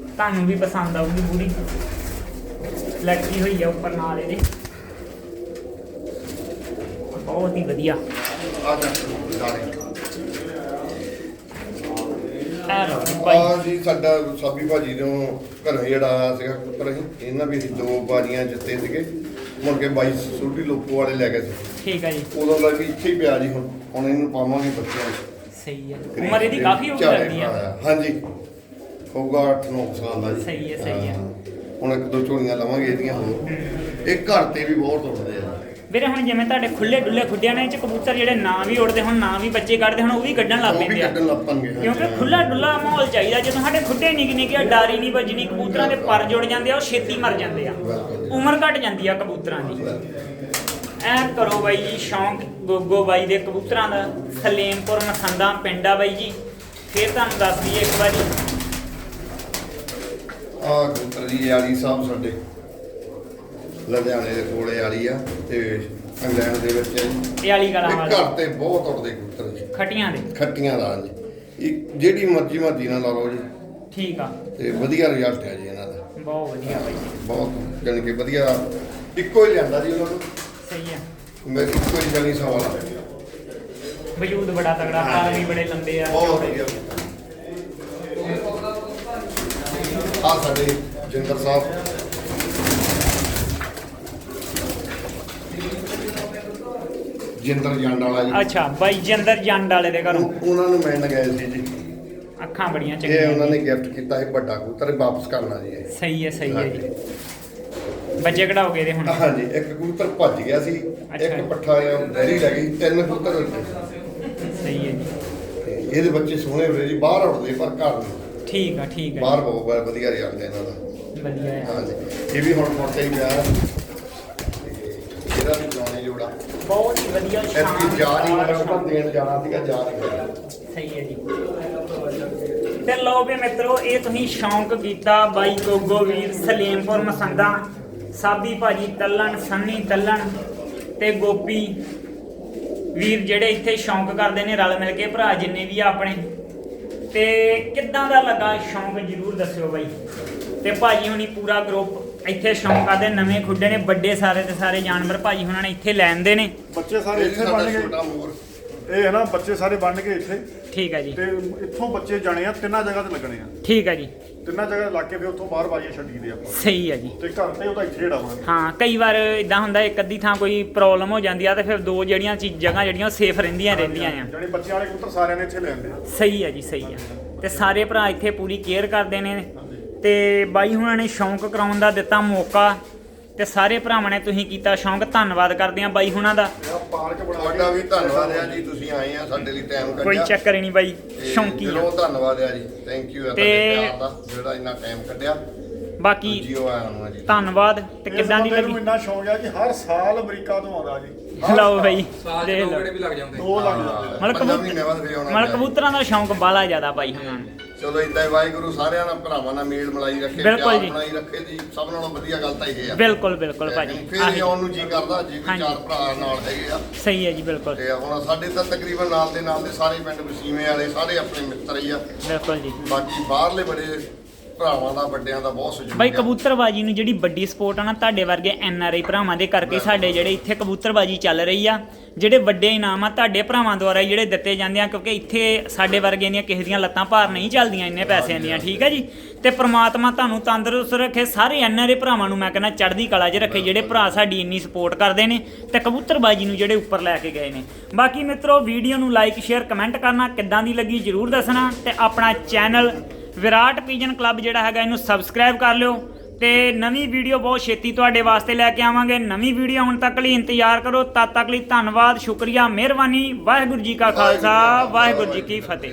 ਤੁਹਾਨੂੰ ਵੀ ਪਸੰਦ ਆਊਗੀ ਪੂਰੀ। ਲੱਗੀ ਹੋਈ ਆ ਉੱਪਰ ਨਾਲ ਇਹਦੇ। ਬਹੁਤ ਹੀ ਵਧੀਆ। ਆ ਜਾ ਦਾਣੇ ਆ ਲਓ ਜੀ ਬਾਈ ਆ ਜੀ ਸਾਡਾ ਸਾਬੀ ਭਾਜੀ ਨੂੰ ਘਰੋਂ ਜਿਹੜਾ ਆਇਆ ਸੀਗਾ ਪੁੱਤਰ ਅਸੀਂ। ਇਹਨਾਂ ਵੀ ਅਸੀਂ ਦੋ ਬਾਜੀਆਂ ਜਿੱਤੇ ਸੀਗੇ। ਮੁੜ ਕੇ ਬਾਈ ਸੂਟੀ ਲੋਕੋ ਵਾਲੇ ਲੈ ਗਏ ਸੀ। ਠੀਕ ਹੈ ਜੀ। ਉਦੋਂ ਦਾ ਵੀ ਇੱਥੇ ਹੀ ਪਿਆ ਜੀ ਹੁਣ। ਹੁਣ ਇਹਨੂੰ ਪਾਵਾਂਗੇ ਬੱਚਿਆਂ ਨੂੰ। ਸਹੀ ਹੈ ਉਮਰ ਇਹਦੀ ਕਾਫੀ ਹੋ ਗਈ ਲੱਗਦੀ ਪਾਇਆ। ਹਾਂਜੀ। ਹੋਊਗਾ 8-9 ਸਾਲ ਦਾ ਜੀ। ਸਹੀ ਹੈ, ਸਹੀ ਹੈ। ਹਾਂ। ਹੁਣ ਇੱਕ ਦੋ ਝੋਲੀਆਂ ਲਵਾਂਗੇ ਇਹਦੀਆਂ। ਹੋਰ ਇਹ ਘਰ ਤੇ ਵੀ ਬਹੁਤ ਉੱਡਦੇ ਆ। ਵੀਰੇ ਹੁਣ ਜਿਵੇਂ ਤੁਹਾਡੇ ਖੁੱਲੇ ਡੁੱਲੇ ਖੁੱਡਿਆਂ ਨੇ ਚ ਕਬੂਤਰ ਜਿਹੜੇ ਨਾਂ ਵੀ ਉੜਦੇ ਹੁਣ ਨਾਂ ਵੀ ਬੱਚੇ ਕੱਢਦੇ ਹੁਣ ਉਹ ਵੀ ਕੱਢਣ ਲੱਗ ਉਹ ਵੀ ਪੈਂਦੇ ਆ। ਕੱਢਣ ਲੱਗ ਪਣਗੇ ਕਿਉਂਕਿ ਖੁੱਲਾ ਡੁੱਲਾ ਮਾਹੌਲ ਚਾਹੀਦਾ। ਜਦੋਂ ਸਾਡੇ ਖੁੱਡੇ ਨਿੱਕੇ ਨਿੱਕੇ ਡਾਰੀ ਨਹੀਂ ਵੱਜਣੀ ਕਬੂਤਰਾਂ ਦੇ ਪਰ ਜੁੜ ਜਾਂਦੇ ਆ ਉਹ ਛੇਤੀ ਮਰ ਜਾਂਦੇ ਆ। ਉਮਰ ਘਟ ਜਾਂਦੀ ਆ ਕਬੂਤਰਾਂ ਦੀ। ਐ ਕਰੋ ਬਾਈ ਜੀ ਸ਼ੌਂਕ ਗੋਗੋ ਬਾਈ ਦੇ ਕਬੂਤਰਾਂ ਦਾ ਸਲੇਮਪੁਰ ਮਸੰਦਾ ਪਿੰਡ ਆ ਬਾਈ ਜੀ। ਫੇਰ ਤੁਹਾਨੂੰ ਦੱਸ ਦਈਏ ਇੱਕ ਵਾਰੀ। ਆ ਕਬੂਤਰ ਜੀ ਆਲੀ ਸਾਹਿਬ ਸਾਡੇ ਲੁਧਿਆਣੇ ਦੇ ਕੋਲੇ ਆਲੀ ਆ ਤੇ ਇੰਗਲੈਂਡ ਦੇ ਵਿੱਚ ਹੈ ਜੀ। ਇਹ ਵਾਲੀ ਗਲਾਂ ਇਹ ਵਾਲੇ ਘਰ ਤੇ ਬਹੁਤ ਉੱਡਦੇ ਕਬੂਤਰ ਜੀ। ਖਟੀਆਂ ਦੇ। ਖੱਟੀਆਂ ਦਾ ਜੀ। ਇਹ ਜਿਹੜੀ ਮਰਜ਼ੀ ਮਰਜ਼ੀ ਨਾਲ ਲਾ ਲਓ ਜੀ। ਠੀਕ ਆ। ਤੇ ਵਧੀਆ ਰਿਜ਼ਲਟ ਹੈ ਜੀ ਇਹਨਾਂ ਦਾ। ਬਹੁਤ ਵਧੀਆ ਬਾਈ ਜੀ। ਬਹੁਤ ਜਾਣੀ ਕਿ ਵਧੀਆ। ਇੱਕੋ ਹੀ ਲਿਆਂਦਾ ਜੀ ਉਹਨਾਂ ਨੂੰ। ਸਹੀ ਹੈ ਮੈਂ ਇੱਕੋ ਹੀ ਜਣੀ ਸਵਾਲ ਆ। ਵਜੂਦ ਬੜਾ ਤਗੜਾ ਪਾਲ ਵੀ ਬੜੇ ਲੰਬੇ ਆ। ਬਹੁਤ ਚੌੜੇ। ਵਧੀਆ। ਆ ਸਾਡੇ ਜਿੰਦਰ ਸਾਹਿਬ। ਜਿੰਦਰ ਜੰਡ ਵਾਲਾ ਜੀ। ਅੱਛਾ ਬਾਈ ਜਿੰਦਰ ਜੰਡ ਵਾਲੇ ਦੇ ਘਰੋਂ। ਉਹ- ਉਹਨਾਂ ਨੂੰ ਮਿਲਣ ਗਏ ਸੀ ਜੀ। ਅੱਖਾਂ ਬੜੀਆਂ ਇਹ ਚੰਗੀਆਂ ਉਹਨਾਂ ਨੇ। ਗਿਫਟ ਕੀਤਾ ਸੀ ਵੱਡਾ ਕਬੂਤਰ ਇਹ ਵਾਪਸ ਕਰਨਾ ਜੀ ਇਹ। ਸਹੀ ਹੈ ਸਹੀ ਹੈ ਜੀ। ਬੱਚੇ ਕਢਾਓਗੇ ਇਹਦੇ ਹੁਣ? ਹਾਂਜੀ ਇੱਕ ਕਬੂਤਰ ਭੱਜ ਗਿਆ ਸੀ। ਇੱਕ ਪੱਠਾ ਡੈਰੀ ਲੈ ਗਈ ਤਿੰਨ ਕਬੂਤਰ ਉੱਡੇ ਸਹੀ ਹੈ ਜੀ। ਤੇ ਇਹਦੇ ਬੱਚੇ ਸੋਹਣੇ ਹੋਏ ਜੀ ਬਾਹਰ ਉੱਡਦੇ ਪਰ ਘਰ ਨਹੀਂ ਠੀਕ ਆ ਠੀਕ ਹੈ ਬਾਹਰ ਬਹੁਤ ਵਧੀਆ ਰਿਜ਼ਲਟ ਇਹਨਾਂ ਦਾ। ਵਧੀਆ ਹੈ ਹਾਂਜੀ। ਇਹ ਵੀ ਹੁਣ ਫੋਨ ਤੇ ਹੀ ਪਿਆ। ਹੈ। ਤੇ ਇਹਦਾ ਵੀ ਜਾਣੇ ਜੋੜਾ। ਬਹੁਤ ਹੀ ਵਧੀਆ ਐਸੀ ਜਾ ਨਹੀਂ ਮੇਰਾ ਤਾਂ ਦੇਣ ਜਾਣਾ ਸੀਗਾ ਜਾ ਨਹੀਂ ਹੋਇਆ। ਸਹੀ ਹੈ ਜੀ। ਤੇ ਲਓ ਵੀ ਮਿੱਤਰੋ ਇਹ ਤੁਸੀਂ ਸ਼ੌਂਕ ਕੀਤਾ ਬਾਈ ਗੋਗੋ ਵੀਰ ਸਲੀਮਪੁਰ ਮਸੰਦਾ ਸਾਬੀ ਭਾਜੀ ਤੱਲਣ ਸੰਨੀ ਤੱਲਣ ਤੇ ਗੋਪੀ ਵੀਰ ਜਿਹੜੇ ਇੱਥੇ ਸ਼ੌਂਕ ਕਰਦੇ ਨੇ ਰਲ ਮਿਲ ਕੇ ਭਰਾ ਜਿੰਨੇ ਵੀ ਆ ਆਪਣੇ ਤੇ ਕਿੱਦਾਂ ਦਾ ਲੱਗਾ ਸ਼ੌਂਕ ਜਰੂਰ ਦੱਸਿਓ ਬਾਈ। ਤੇ ਭਾਜੀ ਹੁਣੀ ਪੂਰਾ ਗਰੁੱਪ ਇੱਥੇ ਸ਼ੌਂਕ ਕਰਦੇ ਨਵੇਂ ਖੁੱਡੇ ਨੇ ਵੱਡੇ ਸਾਰੇ ਤੇ ਸਾਰੇ ਜਾਨਵਰ ਭਾਜੀ ਹੁਣਾਂ ਨੇ ਇੱਥੇ ਲੈਂਦੇ ਨੇ। ਬੱਚੇ ਸਾਰੇ ਇੱਥੇ ਮੋਰ। ਇਹ ਹੈ ਨਾ ਬੱਚੇ ਸਾਰੇ ਬਣ ਗਏ ਇੱਥੇ। ਠੀਕ ਹੈ ਜੀ। ਤੇ ਇੱਥੋਂ ਬੱਚੇ ਜਾਣੇ ਆ ਤਿੰਨਾਂ ਜਗ੍ਹਾ ਤੇ ਲੱਗਣੇ ਆ। ਠੀਕ ਹੈ ਜੀ। ਤਿੰਨਾਂ ਜਗ੍ਹਾ ਲਾ ਕੇ ਫਿਰ ਉੱਥੋਂ ਬਾਹਰ ਬਾਜੀਆਂ ਛੱਡੀ ਦੇ ਆਪਾਂ। ਸਹੀ ਹੈ ਜੀ। ਤੇ ਘਰ ਤੇ ਉਹਦਾ ਇੱਥੇ ਢਾਵਾਂਗੇ ਹਾਂ ਕਈ ਵਾਰ ਇਦਾਂ ਹੁੰਦਾ ਇੱਕ ਅੱਧੀ ਥਾਂ ਕੋਈ ਪ੍ਰੋਬਲਮ ਹੋ ਜਾਂਦੀ ਆ ਤੇ ਫਿਰ ਦੋ ਜਿਹੜੀਆਂ ਚੀਜ਼ ਜਗ੍ਹਾ ਜਿਹੜੀਆਂ ਸੇਫ ਰਹਿੰਦੀਆਂ ਰਹਿੰਦੀਆਂ ਆ। ਜਿਹੜੇ ਬੱਚਿਆਂ ਵਾਲੇ ਕਬੂਤਰ ਸਾਰਿਆਂ ਨੇ ਇੱਥੇ ਲੈਂਦੇ ਆ। ਸਹੀ ਹੈ ਜੀ ਸਹੀ ਹੈ ਤੇ ਸਾਰੇ ਭਰਾ ਇੱਥੇ ਪੂਰੀ ਕੇਅਰ ਕਰਦੇ ਨੇ। ਤੇ ਬਾਈ ਹੁਣਾਂ ਨੇ ਸ਼ੌਂਕ ਕਰਾਉਣ ਦਾ ਦਿੱਤਾ ਮੌਕਾ। ਤੇ ਸਾਰੇ ਭਰਾਵਾਂ ਨੇ ਤੁਸੀਂ ਕੀਤਾ ਸ਼ੌਂਕ ਧੰਨਵਾਦ ਕਰਦੇ ਆ ਬਾਈ ਹੁਣਾਂ ਦਾ। ਇਹ ਪਾਰਕ ਬਣਾ ਤੁਹਾਡਾ ਵੀ ਧੰਨਵਾਦ ਆ ਜੀ ਤੁਸੀਂ ਆਏ ਆ ਸਾਡੇ ਲਈ ਟਾਈਮ ਕੱਢਿਆ। ਕੋਈ ਚੱਕਰ ਨਹੀਂ ਬਾਈ ਤੇ ਸ਼ੌਂਕੀ ਆ। ਦਿਲੋਂ ਧੰਨਵਾਦ ਆ ਜੀ। ਥੈਂਕ ਯੂ ਆ ਤੇ- ਤੁਹਾਡੇ ਪਿਆਰ ਦਾ ਜਿਹੜਾ ਇੰਨਾ ਟਾਈਮ ਕੱਢਿਆ। ਬਾਕੀ ਜੀਓ ਆਇਆਂ ਨੂੰ ਆ ਜੀ। ਧੰਨਵਾਦ ਤੇ ਇਸ ਕਿੱਦਾਂ ਦੀ ਬੰਦੇ ਨੂੰ ਲੱਗੀ? ਇੰਨਾ ਸ਼ੌਂਕ ਆ ਕਿ ਹਰ ਸਾਲ ਅਮਰੀਕਾ ਤੋਂ ਆਉਂਦਾ ਜੀ। ਹਰ ਲਓ ਸਾਲ। ਬਾਈ ਸਾਲ ਦੋ ਲਓ। ਗੇੜੇ ਵੀ ਲੱਗ ਜਾਂਦੇ। ਦੋ ਲੱਗ ਜਾਂਦੇ ਆ। ਮਤਲਬ ਪੰਜਾਂ ਕਬੂਤਰ- ਮਹੀਨੇ ਬਾਅਦ ਫੇਰ ਆਉਣਾ ਮਤਲਬ ਪਿਆ। ਕਬੂਤਰਾਂ ਦਾ ਸ਼ੌਂਕ ਬਾਲਾ ਜ਼ਿਆਦਾ ਬਾਈ ਹੁਣਾਂ ਨੂੰ। ਚਲੋ ਇਦਾਂ ਹੀ ਵਾਹਿਗੁਰੂ ਸਾਰਿਆਂ ਨਾਲ ਭਰਾਵਾਂ ਨਾਲ ਮੇਲ ਮਲਾਈ ਰੱਖੇ ਬਿਲਕੁਲ ਜੀ। ਬਣਾਈ ਰੱਖੇ ਜੀ ਸਭ ਨਾਲੋਂ ਵਧੀਆ ਗੱਲ ਤਾਂ ਇਹ ਆ। ਬਿਲਕੁਲ ਬਿਲਕੁਲ ਭਾਜੀ। ਫਿਰ ਆਹੀ। ਹੀ ਆਉਣ ਨੂੰ ਜੀ ਕਰਦਾ ਜੇ ਹਾਂਜੀ। ਚਾਰ ਭਰਾ ਨਾਲ ਹੈਗੇ ਆ। ਸਹੀ ਹੈ ਜੀ ਬਿਲਕੁਲ। ਤੇ ਹੁਣ ਸਾਡੇ ਤਾਂ ਤਕਰੀਬਨ ਨਾਲ ਦੇ ਨਾਲ ਦੇ ਸਾਰੇ ਪਿੰਡ ਵਸੀਵੇਂ ਵਾਲੇ ਸਾਰੇ ਆਪਣੇ ਮਿੱਤਰ ਹੀ ਆ। ਬਿਲਕੁਲ ਜੀ। ਬਾਕੀ ਬਾਹਰਲੇ ਬੜੇ ਭਰਾਵਾਂ ਦਾ ਵੱਡਿਆਂ ਦਾ ਬਹੁਤ ਸਹਿਯੋਗ ਬਾਈ ਆ। ਕਬੂਤਰਬਾਜੀ ਨੂੰ ਜਿਹੜੀ ਵੱਡੀ ਸਪੋਰਟ ਆ ਨਾ ਤੁਹਾਡੇ ਵਰਗੇ ਐਨ ਆਰ ਆਈ ਭਰਾਵਾਂ ਦੇ ਕਰਕੇ ਸਾਡੇ ਜਿਹੜੇ ਇੱਥੇ ਕਬੂਤਰਬਾਜੀ ਚੱਲ ਰਹੀ ਆ ਜਿਹੜੇ ਵੱਡੇ ਇਨਾਮ ਆ ਤੁਹਾਡੇ ਭਰਾਵਾਂ ਦੁਆਰਾ ਹੀ ਜਿਹੜੇ ਦਿੱਤੇ ਜਾਂਦੇ ਆ ਕਿਉਂਕਿ ਇੱਥੇ ਸਾਡੇ ਵਰਗੇ ਦੀਆਂ ਕਿਸੇ ਦੀਆਂ ਲੱਤਾਂ ਭਾਰ ਨਹੀਂ ਚੱਲਦੀਆਂ ਇੰਨੇ ਪੈਸਿਆਂ ਦੀਆਂ ਠੀਕ ਹੈ ਜੀ? ਤੇ ਪ੍ਰਮਾਤਮਾ ਤੁਹਾਨੂੰ ਤੰਦਰੁਸਤ ਰੱਖੇ ਸਾਰੇ ਐਨ ਆਰ ਆਈ ਭਰਾਵਾਂ ਨੂੰ ਮੈਂ ਕਹਿੰਦਾ ਚੜ੍ਹਦੀ ਕਲਾ 'ਚ ਰੱਖੇ ਜਿਹੜੇ ਭਰਾ ਸਾਡੀ ਇੰਨੀ ਸਪੋਰਟ ਕਰਦੇ ਨੇ ਤੇ ਕਬੂਤਰਬਾਜੀ ਨੂੰ ਜਿਹੜੇ ਉੱਪਰ ਲੈ ਕੇ ਗਏ ਨੇ। ਬਾਕੀ ਮਿੱਤਰੋ ਵੀਡੀਓ ਨੂੰ ਲਾਈਕ ਸ਼ੇਅਰ ਕਮੈਂਟ ਕਰਨਾ ਕਿੱਦਾਂ ਦੀ ਲੱਗੀ ਜਰੂਰ ਦੱਸਣਾ ਤੇ ਆਪਣਾ ਚੈਨਲ ਵਿਰਾਟ ਪੀਜਨ ਕਲੱਬ ਜਿਹੜਾ ਹੈਗਾ ਇਹਨੂੰ ਸਬਸਕ੍ਰਾਈਬ ਕਰ ਲਿਓ ਤੇ ਨਵੀਂ ਵੀਡੀਓ ਬਹੁਤ ਛੇਤੀ ਤੁਹਾਡੇ ਵਾਸਤੇ ਲੈ ਕੇ ਆਵਾਂਗੇ। ਨਵੀਂ ਵੀਡੀਓ ਹੁਣ ਤੱਕ ਲਈ ਇੰਤਜ਼ਾਰ ਕਰੋ। ਤਦ ਤੱਕ ਲਈ ਧੰਨਵਾਦ, ਸ਼ੁਕਰੀਆ, ਮਿਹਰਬਾਨੀ। ਵਾਹਿਗੁਰੂ ਜੀ ਕਾ ਖਾਲਸਾ, ਵਾਹਿਗੁਰੂ ਜੀ ਕੀ ਫਤਿਹ।